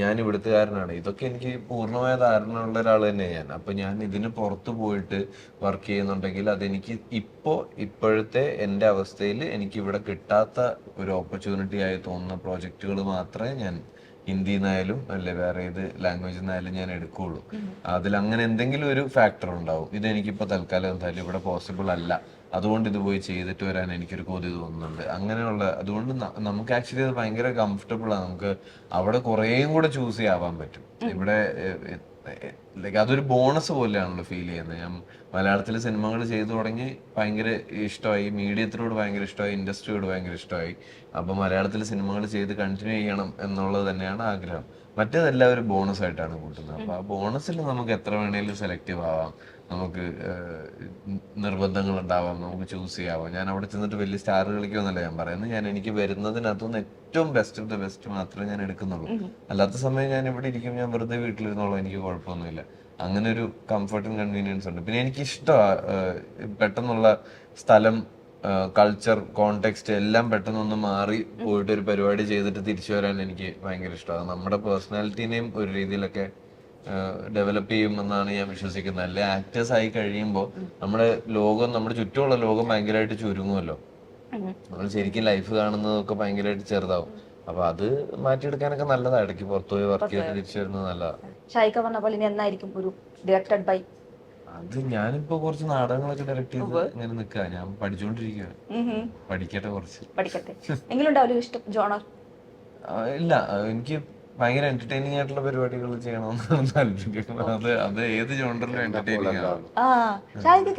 S4: ഞാൻ ഇവിടുത്തുകാരനാണ്. ഇതൊക്കെ എനിക്ക് പൂർണമായ ധാരണ ഉള്ള ഒരാൾ തന്നെ ഞാൻ. അപ്പൊ ഞാൻ ഇതിന് പുറത്തു പോയിട്ട് വർക്ക് ചെയ്യുന്നുണ്ടെങ്കിൽ അതെനിക്ക് ഇപ്പോ ഇപ്പോഴത്തെ എന്റെ അവസ്ഥയിൽ എനിക്ക് ഇവിടെ കിട്ടാത്ത ഒരു ഓപ്പർച്യൂണിറ്റി ആയി തോന്നുന്ന പ്രോജക്റ്റുകൾ മാത്രമേ ഞാൻ ഹിന്ദിയിൽ നിന്നായാലും അല്ലെ വേറെ ഏത് ലാംഗ്വേജ് നിന്നായാലും ഞാൻ എടുക്കുകയുള്ളൂ അതിൽ അങ്ങനെ എന്തെങ്കിലും ഒരു ഫാക്ടർ ഉണ്ടാവും. ഇത് എനിക്കിപ്പോ തൽക്കാലം എന്തായാലും ഇവിടെ പോസിബിൾ അല്ല. അതുകൊണ്ട് ഇത് പോയി ചെയ്തിട്ട് വരാൻ എനിക്കൊരു കൊതി തോന്നുന്നുണ്ട്. അങ്ങനെയുള്ള അതുകൊണ്ട് നമുക്ക് ആക്ച്വലി അത് ഭയങ്കര കംഫർട്ടബിൾ ആണ് നമുക്ക് അവിടെ കുറേയും കൂടെ ചൂസ് ചെയ്യാവാൻ പറ്റും. ഇവിടെ അതൊരു ബോണസ് പോലെയാണല്ലോ ഫീൽ ചെയ്യുന്നത്. ഞാൻ മലയാളത്തിലെ സിനിമകൾ ചെയ്തു തുടങ്ങി ഭയങ്കര ഇഷ്ടമായി മീഡിയത്തിനോട് ഭയങ്കര ഇഷ്ടമായി ഇൻഡസ്ട്രിയോട് ഭയങ്കര ഇഷ്ടമായി. അപ്പൊ മലയാളത്തിലെ സിനിമകൾ ചെയ്ത് കണ്ടിന്യൂ ചെയ്യണം എന്നുള്ളത് തന്നെയാണ് ആഗ്രഹം. മറ്റേതെല്ലാം ഒരു ബോണസ് ആയിട്ടാണ് കൂട്ടുന്നത്. അപ്പൊ ആ ബോണസിൽ നമുക്ക് എത്ര വേണേലും സെലക്റ്റീവ് ആവാം. നമുക്ക് നിർബന്ധങ്ങൾ ഉണ്ടാവാം നമുക്ക് ചൂസ് ചെയ്യാവാം. ഞാൻ അവിടെ ചെന്നിട്ട് വലിയ സ്റ്റാർ കളിക്കുമെന്നല്ല ഞാൻ പറയുന്നത്. ഞാൻ എനിക്ക് വരുന്നതിനകത്തുനിന്ന് ഏറ്റവും ബെസ്റ്റ് ഓഫ് ദ ബെസ്റ്റ് മാത്രമേ ഞാൻ എടുക്കുന്നുള്ളൂ. അല്ലാത്ത സമയം ഞാൻ ഇവിടെ ഇരിക്കും ഞാൻ വെറുതെ വീട്ടിലിരുന്നോളൂ എനിക്ക് കുഴപ്പമൊന്നുമില്ല. അങ്ങനെ ഒരു കംഫർട്ടും കൺവീനിയൻസും ഉണ്ട്. പിന്നെ എനിക്ക് ഇഷ്ടമാണ് പെട്ടെന്നുള്ള സ്ഥലം കൾച്ചർ കോണ്ടെക്സ്റ്റ് എല്ലാം പെട്ടെന്നൊന്ന് മാറി പോയിട്ട് ഒരു പരിപാടി ചെയ്തിട്ട് തിരിച്ചു വരാൻ എനിക്ക് ഭയങ്കര ഇഷ്ടമാണ് നമ്മുടെ പേഴ്സണാലിറ്റീനെയും ഒരു രീതിയിലൊക്കെ ഡെവലപ്പ് ചെയ്യുമെന്നാണ് ഞാൻ വിശ്വസിക്കുന്നത്. അല്ലെ ആക്ടേഴ്സ് ആയി കഴിയുമ്പോൾ നമ്മുടെ ലോകം നമ്മുടെ ചുറ്റുമുള്ള ലോകം ഭയങ്കരമായിട്ട് ചുരുങ്ങുമല്ലോ. നമ്മൾ ശരിക്കും ലൈഫ് കാണുന്നതൊക്കെ ഭയങ്കരമായിട്ട് ചെറുതാവും. അപ്പൊ അത് മാറ്റിയെടുക്കാനൊക്കെ നല്ലതാണ് ഇടയ്ക്ക് പുറത്തു പോയി വർക്ക് ചെയ്ത് തിരിച്ചു വരുന്നത് നല്ലതാണ്
S2: ഷായിക്ക പറഞ്ഞ പോലെ ഇനി എന്നായിരിക്കും ഒരു ഡയറക്റ്റഡ് ബൈ
S4: അത് ഞാനിപ്പോ കുറച്ച് നാടകങ്ങളൊക്കെ ഡയറക്ട് ചെയ്ത് ഇങ്ങനെ നിൽക്കുക ഞാൻ പഠിച്ചോണ്ടിരിക്കുക പഠിക്കട്ടെ കുറച്ച്.
S2: പഠിക്കട്ടെ. എങ്കിലും ഇഷ്ടം? ജോണർ?
S4: ഇല്ല. എനിക്ക് ഭയങ്കര എന്റർടൈനിങ് ആയിട്ടുള്ള പരിപാടികൾ ചെയ്യണമെന്നാണ് താല്പര്യം. അത് അത് ഏത് ജോണ്ടറിലും എന്റർടൈനിങ് ആണ്.
S2: ആ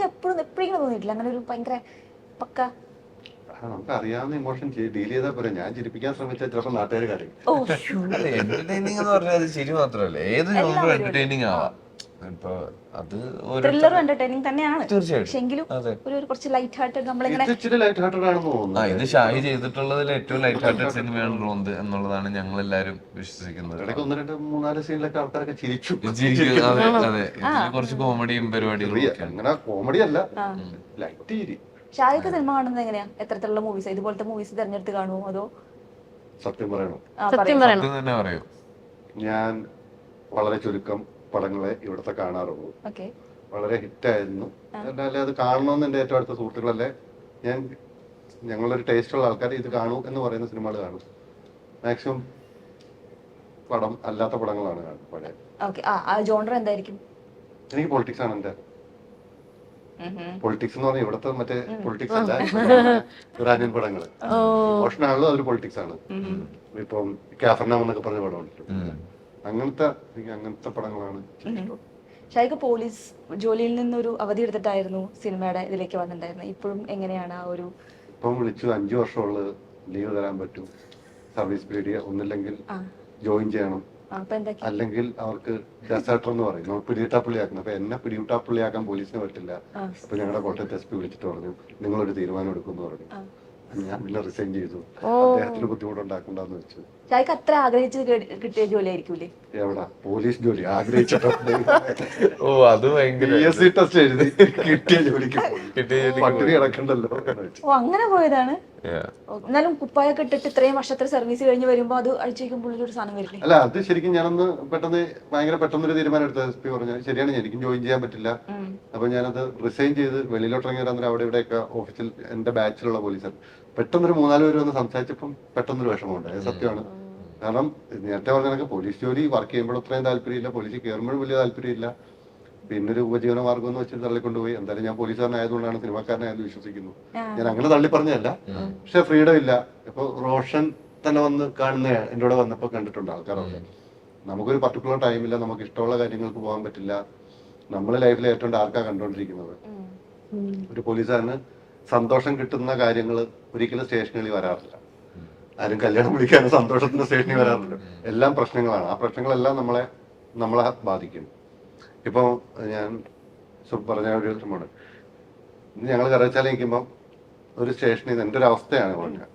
S2: എപ്പോഴും എപ്പോഴെങ്കിലും തോന്നിയിട്ടില്ല? അങ്ങനെ ഒരു ഭയങ്കര പക്ക
S1: നമുക്ക് അറിയാവുന്ന ഇമോഷൻ ഡീൽ ചെയ്താൽ പോരാ. ഞാൻ ചിരിപ്പിക്കാൻ ശ്രമിച്ചാൽ ചിലപ്പോൾ നാട്ടുകാർ കാര്യം.
S4: എന്റർടൈനിങ് എന്ന് പറഞ്ഞാൽ അത് ശരി മാത്രമല്ല. ഏത് ജോണ്ടറും എന്റർടൈനിങ് ആവാം. ഇപ്പൊ അത്
S2: ത്രില്ലറും എന്റർടൈനിങ് തന്നെയാണ്.
S4: തീർച്ചയായിട്ടും.
S2: പക്ഷെ
S4: അതെ.
S2: ഒരു കുറച്ച് ലൈറ്റ് ഹാർട്ടഡ് നമ്മളിങ്ങനെ
S1: ഇത്
S4: ആ ഷാഹി ചെയ്തിട്ടുള്ളതിൽ ഏറ്റവും ലൈറ്റ് ഹാർട്ടഡ് സിനിമയാണ് റോന്ത് എന്നുള്ളതാണ് ഞങ്ങൾ എല്ലാരും വിശ്വസിക്കുന്നത്.
S1: ഇടയ്ക്ക് ഒന്ന് രണ്ട് മൂന്നാൽ സീനിലൊക്കെ ആൾക്കാരൊക്കെ ചിരിച്ചു.
S4: അതെ അതെ. കുറച്ച് കോമഡിയും പരിപാടികളും
S1: അങ്ങനെ കോമഡി അല്ല. ലൈറ്റ് ചിരി.
S2: സിനിമ കാണുന്നത് എങ്ങനെയാ? എത്രത്തിലുള്ള മൂവീസ് ഇതുപോലത്തെ മൂവീസ് തിരഞ്ഞെടുത്ത് കാണുമോ അതോ?
S1: സത്യം പറയണം?
S3: സത്യം. പറയണം.
S4: തന്നെ പറയൂ.
S1: ഞാൻ വളരെ ചുരുക്കം പടങ്ങളെ ഇവിടുത്തെ കാണാറുള്ളൂ.
S2: ഓക്കെ.
S1: വളരെ ഹിറ്റായിരുന്നു. അല്ലെ അത് കാണണമെന്ന് എന്റെ ഏറ്റവും അടുത്ത സുഹൃത്തുക്കളല്ലേ ഞാൻ ഞങ്ങളൊരു ടേസ്റ്റുള്ള ആൾക്കാർ ഇത് കാണൂ എന്ന് പറയുന്ന സിനിമകൾ കാണും. മാക്സിമം പടം അല്ലാത്ത പടങ്ങളാണ്
S2: എന്തായിരിക്കും?
S1: എനിക്ക് പൊളിറ്റിക്സ് ആണ് എന്റെ പൊളിറ്റിക്സ് എന്ന് പറഞ്ഞാൽ ഇവിടുത്തെ മറ്റേ പൊളിറ്റിക്സ് അല്ല ഇറാനിയൻ പടങ്ങൾ ഓഷനാണല്ലോ ആണല്ലോ അതൊരു പൊളിറ്റിക്സ് ആണ്. ഇപ്പം കാഫർനാം എന്നൊക്കെ പറഞ്ഞ പടമുണ്ട് അങ്ങനത്തെ എനിക്ക് അങ്ങനത്തെ പടങ്ങളാണ് ഇഷ്ടം.
S2: ഷായിക്ക് പോലീസ് ജോലിയിൽ നിന്നൊരു അവധി എടുത്തിട്ടായിരുന്നു സിനിമയുടെ ഇതിലേക്ക് വന്നിട്ടുണ്ടായിരുന്നത്. ഇപ്പോഴും എങ്ങനെയാണ് ആ ഒരു
S1: ഇപ്പം വിളിച്ചു അഞ്ചു വർഷമുള്ള ലീവ് തരാൻ പറ്റും. സർവീസ് പീരീഡ് ഒന്നില്ലെങ്കിൽ ജോയിൻ ചെയ്യണം. അല്ലെങ്കിൽ അവർക്ക് ഡെസേർട്ടർ എന്ന് പറയും. നമ്മൾ പിടിയിട്ടാപ്പള്ളിയാക്കണം അപ്പൊ എന്നെ പിടിയിട്ടാപ്പള്ളിയാക്കാൻ പോലീസിന് പറ്റില്ല. അപ്പൊ ഞങ്ങളുടെ കോട്ടയത്ത് എസ് പി വിളിച്ചിട്ട് പറഞ്ഞു നിങ്ങളൊരു തീരുമാനം എടുക്കുമെന്ന് പറഞ്ഞു ഞാൻ പിന്നെ റിസൈൻ ചെയ്തു. അദ്ദേഹത്തിന് ബുദ്ധിമുട്ടുണ്ടാക്കണ്ടെന്ന് വെച്ചു.
S2: ഷായിക്ക് അത്ര ആഗ്രഹിച്ച് കിട്ടിയ ജോലി ആയിരിക്കൂലേ
S1: എവിടെ? പോലീസ് ജോലി. ആഗ്രഹിച്ചിട്ടുണ്ട്
S4: ഓ അത് ഭയങ്കര
S1: ടെസ്റ്റ് എഴുതി കിട്ടിയ ജോലിക്ക് പോയി.
S4: കിട്ടിയ ജോലിക്ക്
S1: പട്ടിണി കിടക്കണ്ടല്ലോ.
S2: ഓ അങ്ങനെ പോയതാണ്? എന്നാലും കുപ്പായൊക്കെ ഇട്ടിട്ട് ഇത്രയും വർഷത്തെ സർവീസ് കഴിഞ്ഞ് വരുമ്പോ അത് അഴിച്ചു വയ്ക്കുമ്പോൾ ഒരു സാധനം വരില്ലേ?
S1: അല്ല അത് ശരിക്കും ഞാനൊന്ന് പെട്ടെന്ന് ഭയങ്കര പെട്ടെന്നൊരു തീരുമാനം എടുത്ത എസ് പി പറഞ്ഞു ശരിയാണ് എനിക്കും ജോയിൻ ചെയ്യാൻ പറ്റില്ല. അപ്പൊ ഞാനത് റിസൈൻ ചെയ്ത് വെളിയിലോട്ട് ഇറങ്ങി വരാൻ അവിടെ ഇവിടെയൊക്കെ ഓഫീസിൽ എന്റെ ബാച്ചിലുള്ള പോലീസർ പെട്ടെന്നൊരു മൂന്നാൽ പേര് വന്ന് സംസാരിച്ചപ്പം പെട്ടെന്നൊരു വിഷമമുണ്ട്. അത് സത്യമാണ്. കാരണം നേരത്തെ പറഞ്ഞ കണക്ക് പോലീസ് ജോലി വർക്ക് ചെയ്യുമ്പോൾ അത്രയും താല്പര്യമില്ല. പോലീസിൽ കയറുമ്പോഴും വലിയ താല്പര്യമില്ല. പിന്നെ ഒരു ഉപജീവന മാർഗം എന്ന് വെച്ചിട്ട് തള്ളിക്കൊണ്ടുപോയി. എന്തായാലും ഞാൻ പോലീസുകാരനായതുകൊണ്ടാണ് സിനിമാക്കാരനായെന്ന് വിശ്വസിക്കുന്നു. ഞാൻ അങ്ങനെ തള്ളി പറഞ്ഞതല്ല പക്ഷെ ഫ്രീഡം ഇല്ല. ഇപ്പൊ റോഷൻ തന്നെ വന്ന് കാണുന്ന എന്റെ കൂടെ വന്നപ്പോൾ കണ്ടിട്ടുണ്ട് ആൾക്കാരൊക്കെ നമുക്കൊരു പർട്ടിക്കുലർ ടൈം ഇല്ല. നമുക്ക് ഇഷ്ടമുള്ള കാര്യങ്ങൾക്ക് പോകാൻ പറ്റില്ല. നമ്മൾ ലൈഫിൽ ഏറ്റവും ആർക്കാ കണ്ടുകൊണ്ടിരിക്കുന്നത് ഒരു പോലീസുകാരന് സന്തോഷം കിട്ടുന്ന കാര്യങ്ങൾ ഒരിക്കലും സ്റ്റേഷനുകളിൽ വരാറില്ല. ആരും കല്യാണം വിളിക്കാനും സന്തോഷത്തിന് സ്റ്റേഷനിൽ വരാറില്ല. എല്ലാം പ്രശ്നങ്ങളാണ്. ആ പ്രശ്നങ്ങളെല്ലാം നമ്മളെ നമ്മളെ ബാധിക്കും. ഇപ്പൊ ഞാൻ പറഞ്ഞ ഒരു ഇന്ന് ഞങ്ങൾ കരച്ചാൽ നിൽക്കുമ്പോൾ ഒരു സ്റ്റേഷനിൽ നിന്ന് എന്റെ ഒരു അവസ്ഥയാണ് പറഞ്ഞത്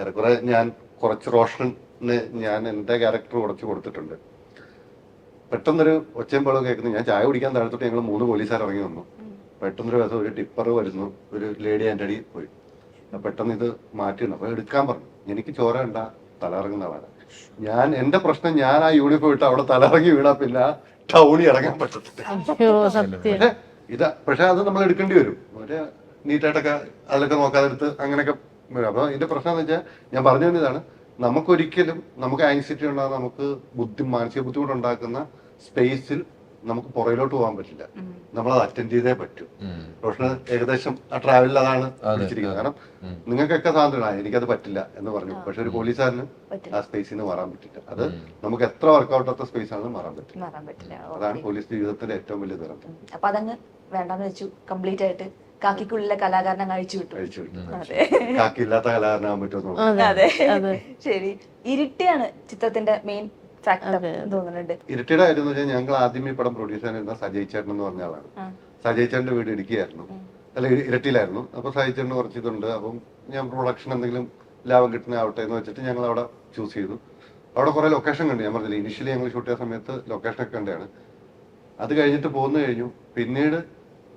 S1: ഏറെക്കുറെ ഞാൻ കുറച്ച് റോഷന് ഞാൻ എന്റെ ക്യാരക്ടർ കുറച്ച് കൊടുത്തിട്ടുണ്ട്. പെട്ടെന്നൊരു ഒച്ചയും ബഹളവും കേൾക്കുന്നു. ഞാൻ ചായ കുടിക്കാൻ താഴത്തോട്ട് ഞങ്ങൾ മൂന്ന് പോലീസുകാർ ഇറങ്ങി വന്നു. പെട്ടെന്നൊരു ദിവസം ഒരു ടിപ്പർ വരുന്നു ഒരു ലേഡി എന്റെ അടിയിൽ പോയി. പെട്ടെന്ന് ഇത് മാറ്റിയിരുന്നു അപ്പോൾ എടുക്കാൻ പറഞ്ഞു. എനിക്ക് ചോര കണ്ട തലയിറങ്ങുന്ന ആളാണ്. ഞാൻ എന്റെ പ്രശ്നം ഞാൻ ആ യൂണിഫോം ഇട്ട് അവിടെ തലയിറങ്ങി വീടാ പിന്നെ ടൗണിൽ ഇറങ്ങാൻ പറ്റത്തില്ല. ഇത് പക്ഷെ അത് നമ്മൾ എടുക്കേണ്ടി വരും. ഒരു നീറ്റായിട്ടൊക്കെ അതിലൊക്കെ നോക്കാതെടുത്ത് അങ്ങനെയൊക്കെ വരും. അപ്പൊ ഇതിന്റെ പ്രശ്നം എന്ന് വെച്ചാൽ ഞാൻ പറഞ്ഞു തന്നതാണ് നമുക്കൊരിക്കലും നമുക്ക് ആങ്സൈറ്റി ഉണ്ടാകുന്ന നമുക്ക് ബുദ്ധി മാനസിക ബുദ്ധിമുട്ടുണ്ടാക്കുന്ന സ്പേസിൽ നമുക്ക് പുറയിലോട്ട് പോകാൻ പറ്റില്ല. നമ്മൾ അത് അറ്റൻഡ് ചെയ്തേ പറ്റൂ. റോഷന് ഏകദേശം ആ ട്രാവലിൽ അതാണ് പിടിച്ചിരിക്കുന്നത് കാരണം നിങ്ങൾക്കൊക്കെ സ്വാതന്ത്ര്യമാണ് എനിക്കത് പറ്റില്ല എന്ന് പറഞ്ഞു. പക്ഷെ ഒരു പോലീസുകാരന് ആ സ്പേസിൽ നിന്ന് മാറാൻ പറ്റില്ല. അത് നമുക്ക് എത്ര വർക്കൗട്ട് ആത്ത സ്പേസ് ആണെന്ന് മാറാൻ പറ്റില്ല. അതാണ് പോലീസ് ജീവിതത്തിന്റെ ഏറ്റവും വലിയ ദുരന്തം.
S2: അപ്പൊ അതങ്ങ് വേണ്ടെന്ന് വെച്ചു. കംപ്ലീറ്റ് ആയിട്ട് കാക്കിക്കുള്ളിലെ കലാകാരനെ അഴിച്ചു വിട്ടു.
S1: കഴിച്ചു വിട്ടു. കാക്കില്ലാത്ത കലാകാരനാകാൻ പറ്റുമോ
S2: അതെ. ശരി. ഇരുട്ടിയാണ് ചിത്രത്തിന്റെ മെയിൻ തോന്നുന്നുണ്ട്.
S1: ഇരട്ടിയുടെ കാര്യം എന്ന് വെച്ചാൽ ഞങ്ങൾ ആദ്യം ഈ പടം പ്രൊഡ്യൂസ് ചെയ്യാനിരുന്ന സജയ് ചേട്ടൻ എന്ന് പറഞ്ഞ ആളാണ്. സജയ് ചേട്ടന്റെ വീട് ഇടുക്കിയായിരുന്നു. അല്ല ഇരട്ടിയിലായിരുന്നു. അപ്പൊ സജയ് ചേട്ടന് കുറച്ച് ഇതുണ്ട് അപ്പം ഞാൻ പ്രൊഡക്ഷൻ എന്തെങ്കിലും ലാഭം കിട്ടുന്ന ആവട്ടെ എന്ന് വെച്ചിട്ട് ഞങ്ങൾ അവിടെ ചൂസ് ചെയ്തു. അവിടെ കുറെ ലൊക്കേഷൻ കണ്ടു. ഞാൻ പറഞ്ഞില്ല ഇനിഷ്യലി ഞങ്ങൾ ഷൂട്ട് ചെയ്ത സമയത്ത് ലൊക്കേഷൻ ഒക്കെ കണ്ടാണ് അത് കഴിഞ്ഞിട്ട് പോന്നു കഴിഞ്ഞു. പിന്നീട്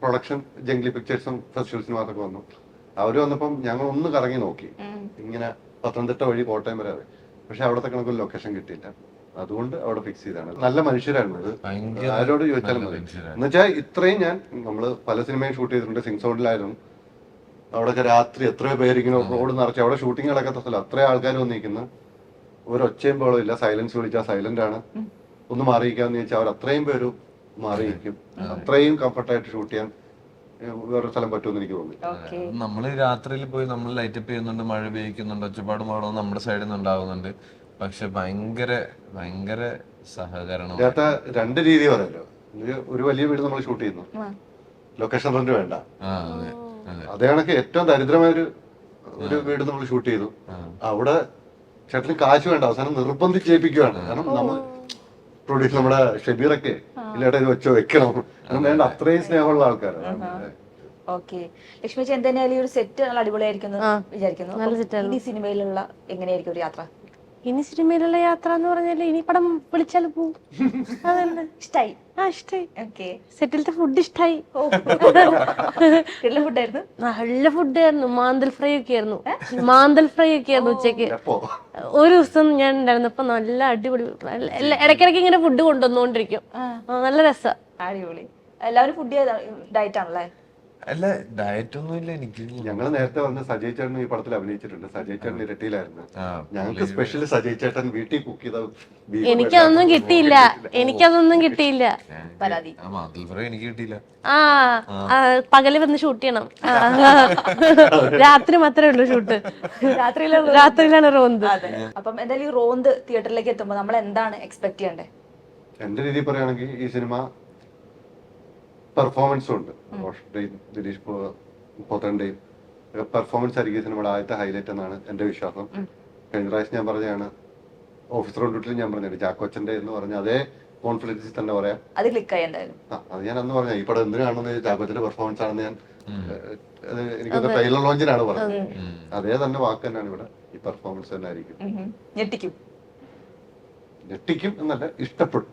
S1: പ്രൊഡക്ഷൻ ജംഗ്ലി പിക്ചേഴ്സും ഫെസ്റ്റിവൽ സിനിമാസൊക്കെ വന്നു. അവർ വന്നപ്പം ഞങ്ങൾ ഒന്ന് കറങ്ങി നോക്കി. ഇങ്ങനെ പത്തനംതിട്ട വഴി കോട്ടയം വരെ വരെ. പക്ഷെ അവിടത്തെ കണക്കൊരു ലൊക്കേഷൻ കിട്ടിയില്ല. അതുകൊണ്ട് അവിടെ ഫിക്സ് ചെയ്താണ്. നല്ല മനുഷ്യരായിരുന്നു ആരോട് ചോദിച്ചാലും മതി. എന്നുവെച്ചാൽ ഇത്രയും ഞാൻ നമ്മൾ പല സിനിമയും ഷൂട്ട് ചെയ്തിട്ടുണ്ട്. സിംഗ് സൗണ്ടിലായിരുന്നു അവിടെയൊക്കെ രാത്രി എത്രയോ പേര് ഇങ്ങനെ റോഡ് നിറച്ച് അവിടെ ഷൂട്ടിംഗ് നടക്കാത്ത സ്ഥലം. അത്രയും ആൾക്കാർ വന്നിരിക്കുന്നു. ഒരു ഒച്ചയും ബഹളവും ഇല്ല. സൈലൻസ് വിളിച്ചാൽ സൈലന്റ് ആണ്. ഒന്നും മാറിയിരിക്കാന്ന് ചോദിച്ചാൽ അവർ അത്രയും പേര് മാറിയിരിക്കും. അത്രയും കംഫർട്ടായിട്ട് ഷൂട്ട് ചെയ്യാൻ വേറെ വേറൊരു സ്ഥലം പറ്റുമെന്ന് എനിക്ക് തോന്നി
S2: ഓക്കെ.
S4: നമ്മൾ രാത്രിയിൽ പോയി നമ്മൾ ലൈറ്റപ്പ് ചെയ്യുന്നുണ്ട് മഴ പെയ്യുന്നുണ്ട് ഒച്ചപ്പാടും പാടവും നമ്മുടെ സൈഡിൽ നിന്ന് ഉണ്ടാവുന്നുണ്ട്. പക്ഷെ ഭയങ്കര ഭയങ്കര സഹകരണം.
S1: ഇതിനകത്ത് രണ്ട് രീതി പറയല്ലോ ഒരു- ഒരു വലിയ വീട് നമ്മൾ ഷൂട്ട് ചെയ്യുന്നു. ലൊക്കേഷൻ റെന്റ് വേണ്ട.
S4: ആ അതെ അതെ.
S1: അതേ കണക്ക് ഏറ്റവും ദരിദ്രമായ ഒരു ഒരു വീട് നമ്മൾ ഷൂട്ട് ചെയ്തു. അവിടെ ചേട്ടന് കാശ് വേണ്ട. അവസാനം നിർബന്ധിച്ച് ചെയ്യിപ്പിക്കുകയാണ് കാരണം നമ്മൾ പ്രൊഡ്യൂസർ നമ്മുടെ ഷബീറൊക്കെ ഇല്ലാട്ടെ ഇത് വെച്ചോ വെക്കണം. കാരണം വേണ്ട അത്രയും സ്നേഹമുള്ള ആൾക്കാരാണ്
S2: ഓക്കെ. ലക്ഷ്മി എന്തായാലും ഈ ഒരു സെറ്റ് നല്ല അടിപൊളിയായിരിക്കും എന്ന് വിചാരിക്കുന്നു.
S3: നല്ല
S2: അപ്പം ഈ സിനിമയിലുള്ള എങ്ങനെയായിരിക്കും ഒരു യാത്ര?
S3: ഇനി സിനിമയിലുള്ള യാത്ര എന്ന് പറഞ്ഞാൽ ഇനി പടം വിളിച്ചാൽ പോവും. അതന്നെ
S2: ഇഷ്ടായി.
S3: ആ ഇഷ്ടായി.
S2: ഓക്കെ.
S3: സെറ്റിലത്തെ ഫുഡ് ഇഷ്ടായി.
S2: നല്ല ഫുഡായിരുന്നു?
S3: നല്ല ഫുഡായിരുന്നു. മാന്തൽ ഫ്രൈ ഒക്കെ ആയിരുന്നു. മാന്തൽ ഫ്രൈ ഒക്കെ ആയിരുന്നു
S1: ഉച്ചയ്ക്ക്
S3: ഒരു ദിവസം ഞാൻ ഉണ്ടായിരുന്നപ്പോ നല്ല അടിപൊളി ഇടയ്ക്കിടയ്ക്ക് ഇങ്ങനെ ഫുഡ് കൊണ്ടുവന്നുകൊണ്ടിരിക്കും. നല്ല രസാ.
S2: അടിപൊളി. എല്ലാവരും ഫുഡ് ഡയറ്റ് ആണല്ലേ?
S4: അല്ല ഡയറ്റ് ഒന്നും ഇല്ല എനിക്ക്
S1: ഞങ്ങൾ നേരത്തെ വന്ന സജയ് ചേട്ടൻ ഈ പടത്തിൽ അഭിനയിച്ചിട്ടുണ്ട്. സജയ് ചേട്ടൻ ഇരട്ടിയിലായിരുന്നു.
S4: ആ,
S1: ഞങ്ങൾക്ക് സ്പെഷ്യൽ സജയ് ചേട്ടൻ വീട്ടിൽ കുക്ക് ചെയ്ത
S3: എനിക്കതൊന്നും കിട്ടിയില്ല. എനിക്കതൊന്നും കിട്ടിയില്ല.
S2: പരാതി.
S4: എനിക്ക് കിട്ടിയില്ല.
S3: ആ പകൽ വന്ന് ഷൂട്ട് ചെയ്യണം. രാത്രി മാത്രമേ ഉള്ളൂ ഷൂട്ട്
S2: രാത്രിയിലുള്ള
S3: രാത്രിയിലാണ് റോന്ത്.
S2: അപ്പം എന്തായാലും ഈ റോന്ത് തിയേറ്ററിലേക്ക് എത്തുമ്പോൾ നമ്മൾ എന്താണ് എക്സ്പെക്ട് ചെയ്യേണ്ടത്
S1: എന്റെ രീതി പറയുകയാണെങ്കിൽ ഈ സിനിമ പെർഫോമൻസും ഉണ്ട്. റോഷന്റെയും ദിലീഷ് പോ- പോത്തന്റെയും പെർഫോമൻസ് ആയിരിക്കും ഈ സിനിമയുടെ ആദ്യത്തെ ഹൈലൈറ്റ് എന്നാണ് എന്റെ വിശ്വാസം. കഴിഞ്ഞ പ്രാവശ്യം ഞാൻ പറഞ്ഞതാണ് ഓഫീസർ ഡ്യൂട്ടിയിൽ ഞാൻ പറഞ്ഞത് ചാക്കോച്ചന്റെ എന്ന് പറഞ്ഞ അതേ കോൺഫിഡൻസിൽ തന്നെ പറയാം.
S2: അത് ക്ലിക്കായി എന്തായാലും.
S1: ആ, അത് ഞാൻ അന്ന് പറഞ്ഞ ഈ പടം എന്തിനു കാണുന്നത് ചാക്കോച്ചന്റെ പെർഫോമൻസ് ആണെന്ന് ഞാൻ അത് എനിക്കത് ട്രെയിലർ ലോഞ്ചിനാണ് പറഞ്ഞത്. അതേ തന്നെ വാക്ക് തന്നെയാണ് ഇവിടെ. ഈ പെർഫോമൻസ് തന്നെ ആയിരിക്കും.
S2: ഞെട്ടിക്കും.
S1: ഞെട്ടിക്കും എന്നല്ല ഇഷ്ടപ്പെടും.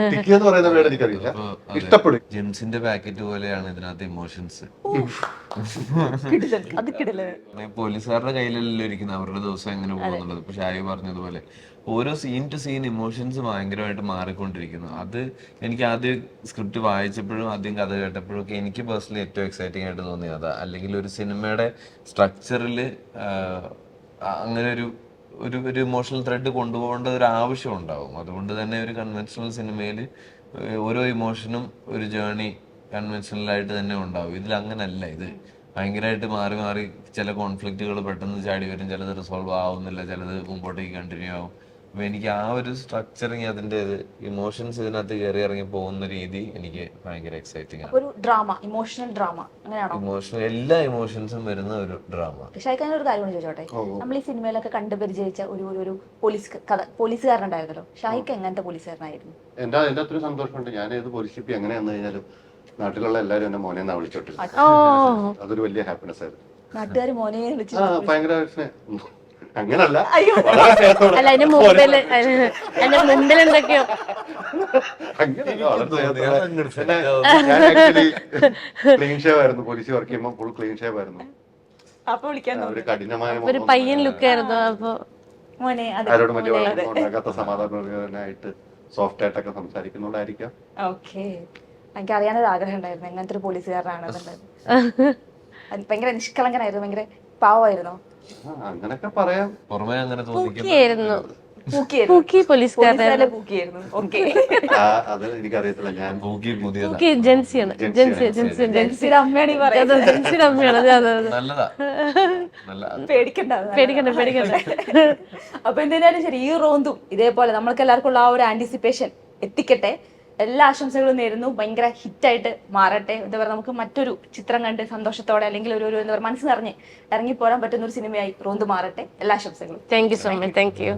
S1: ഞെട്ടിക്കുക എന്ന് പറയുന്ന വേർഡ് എനിക്കറിയില്ല. ഇഷ്ടപ്പെടും.
S4: ജെംസിന്റെ പാക്കറ്റ് പോലെയാണ് ഇതിനകത്ത് ഇമോഷൻസ്. പോലീസുകാരുടെ കയ്യിലല്ലോ ഇരിക്കുന്നത്. അവരുടെ ദിവസം എങ്ങനെ പോകുന്നുള്ളത്. പക്ഷെ ആയി പറഞ്ഞതുപോലെ ഓരോ സീൻ ടു സീൻ ഇമോഷൻസ് ഭയങ്കരമായിട്ട് മാറിക്കൊണ്ടിരിക്കുന്നു. അത് എനിക്ക് ആദ്യം സ്ക്രിപ്റ്റ് വായിച്ചപ്പോഴും ആദ്യം കഥ കേട്ടപ്പോഴും ഒക്കെ എനിക്ക് പേഴ്സണലി ഏറ്റവും എക്സൈറ്റിംഗ് ആയിട്ട് തോന്നിയത് അല്ലെങ്കിൽ ഒരു സിനിമയുടെ സ്ട്രക്ചറിൽ അങ്ങനെ ഒരു ഒരു ഒരു ഇമോഷണൽ ത്രെഡ് കൊണ്ടുപോകേണ്ട ഒരു ആവശ്യം ഉണ്ടാവും. അതുകൊണ്ട് തന്നെ ഒരു കൺവെൻഷണൽ സിനിമയിൽ ഓരോ ഇമോഷനും ഒരു ജേണി കൺവെൻഷണൽ ആയിട്ട് തന്നെ ഉണ്ടാവും. ഇതിൽ അങ്ങനല്ല. ഇത് ഭയങ്കരമായിട്ട് മാറി മാറി ചില കോൺഫ്ലിക്റ്റുകൾ പെട്ടെന്ന് ചാടി വരും. ചിലത് റിസോൾവ് ആവുന്നില്ല. ചിലത് മുമ്പോട്ടേക്ക് കണ്ടിന്യൂ ആവും. അപ്പൊ എനിക്ക് ആ ഒരു സ്ട്രക്ചറിങ് അതിന്റെ ഇമോഷൻസ് ഇതിനകത്ത് കയറി ഇറങ്ങി പോകുന്ന രീതി എനിക്ക് ഭയങ്കര എക്സൈറ്റിംഗ് ആണ്.
S2: ഒരു ഡ്രാമ ഇമോഷണൽ ഡ്രാമ അങ്ങനെയാണോ?
S4: ഇമോഷണൽ എല്ലാ ഇമോഷൻസും വരുന്ന ഒരു ഡ്രാമ
S2: ഷൈഖാൻ ഒരു കാര്യം കൂടി ചോദിച്ചോട്ടെ? നമ്മൾ ഈ സിനിമയിലൊക്കെ കണ്ടു പരിചയിച്ച ഒരു ഒരു പോലീസ് കഥ പോലീസുകാരനുണ്ടായിരുന്നല്ലോ. ഷാഹിക്ക് എങ്ങനത്തെ പോലീസുകാരനായിരുന്നു?
S1: എന്താ എന്റെ അത്ര സന്തോഷമുണ്ട്. ഞാൻ ഏത് പോലീസ് ഷിപ്പി എങ്ങനെ വന്നു കഴിഞ്ഞാലും നാട്ടിലുള്ള എല്ലാവരും എന്നെ മോനെ എന്നാ വിളിച്ചോട്ടില്ല അതൊരു വലിയ ഹാപ്പിനെസ് ആയിരുന്നു.
S2: നാട്ടുകാർ മോനെ വിളിച്ച്
S1: ആ ഭയങ്കര. അങ്ങനല്ല.
S2: അയ്യോ.
S3: അല്ല അതിന്റെ മുമ്പിൽ അതിന്റെ മുമ്പിൽ എന്തൊക്കെയോ?
S1: വളരെ ക്ലീൻ ഷേവ് ആയിരുന്നു പോലീസ് വർക്ക് ചെയ്യുമ്പോൾ ഫുൾ ക്ലീൻ ഷേവ് ആയിരുന്നു. ഒരു കഠിനമായ
S3: ഒരു പയ്യൻ ലുക്ക് ആയിരുന്നു അപ്പൊ
S1: ആരോടും വലിയ വഴക്കൊന്നും ഉണ്ടാക്കാത്ത സമാധാനപരമായിട്ട് സോഫ്റ്റ് ആയിട്ടൊക്കെ സംസാരിക്കുന്നോണ്ടായിരിക്കാം.
S2: ഓക്കെ. എനിക്ക് അറിയാനൊരു ആഗ്രഹം ഉണ്ടായിരുന്നു എങ്ങനത്തെ ഒരു പോലീസുകാരനാണ് ഭയങ്കര നിഷ്കളങ്കനായിരുന്നു ഭയങ്കര പാവമായിരുന്നോ.
S1: അങ്ങനൊക്കെ പറയാം.
S4: പുറമെ അങ്ങനെ തോന്നിക്കും
S3: പൂക്കിയായിരുന്നു. പൂക്കി
S1: അത് എനിക്കറിയത്തില്ല. ഞാൻ
S4: പൂക്കി പുതിയതാ.
S3: പൂക്കി ജെൻസിയാണ്. ജെൻസി ജെൻസി. ജെൻസി
S2: ജെൻസിയുടെ അമ്മയാണ് ഈ
S3: അതെ
S2: പറയുന്നത്.
S3: ജെൻസിയുടെ അമ്മയാണ്. അതെ അതെ അതെ.
S4: നല്ലതാ. നല്ല
S2: പേടിക്കണ്ട
S3: പേടിക്കണ്ട പേടിക്കണ്ട.
S2: അപ്പൊ എന്തിനാലും ശരി ഈ റോന്തും ഇതേപോലെ നമ്മൾക്ക് എല്ലാവർക്കും ഉള്ള ആ ഒരു ആന്റിസിപ്പേഷൻ എത്തിക്കട്ടെ. എല്ലാ ആശംസകളും നേരുന്നു. ഭയങ്കര ഹിറ്റായിട്ട് മാറട്ടെ. എന്താ പറയുക നമുക്ക് മറ്റൊരു ചിത്രം കണ്ട് സന്തോഷത്തോടെ അല്ലെങ്കിൽ ഒരു ഒരു എന്താ പറയുക മനസ്സ് നിറഞ്ഞ് ഇറങ്ങിപ്പോരാൻ പറ്റുന്ന ഒരു സിനിമയായി റോന്ത് മാറട്ടെ. എല്ലാ ആശംസകളും.
S3: Thank you so much thank you